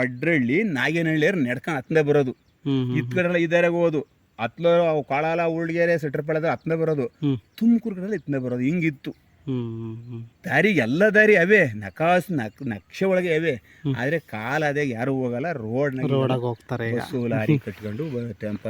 [SPEAKER 2] ಒಡ್ರಳ್ಳಿ ನಾಗೇನಹಳ್ಳಿಯವ್ರು ನಡ್ಕೊಂಡು ಹತ್ತನೇ ಬರೋದು.
[SPEAKER 1] ಇತ್ತ ಹ್ಮ್
[SPEAKER 2] ಇತ್ ಕಡೆ ಈ ದಾರಿಯಾಗ ಹೋಗೋದು. ಹತ್ಲೋ ಅವು ಕಾಳಾಲ ಉಳ್ಗೆರೆ ಸೆಟ್ರಪಳ್ಳದ ಹತ್ತನೇ ಬರೋದು. ತುಮಕೂರು ಕಡೆ ಇತ್ತನೇ ಬರೋದು. ಹಿಂಗಿತ್ತು. ದಾರಿ ಎಲ್ಲ ದಾರಿ ಅವೇ. ನಕಾಸ್ ನಕ್ ನಕ್ಷೆ ಒಳಗೆ ಅವೇ. ಆದ್ರೆ ಕಾಲ ಅದೇ ಯಾರು ಹೋಗಲ್ಲ. ರೋಡ್
[SPEAKER 1] ರೋಡ್ ಹೋಗ್ತಾರೆ
[SPEAKER 2] ಲಾರಿ ಕಟ್ಕೊಂಡು ಟೆಂಪ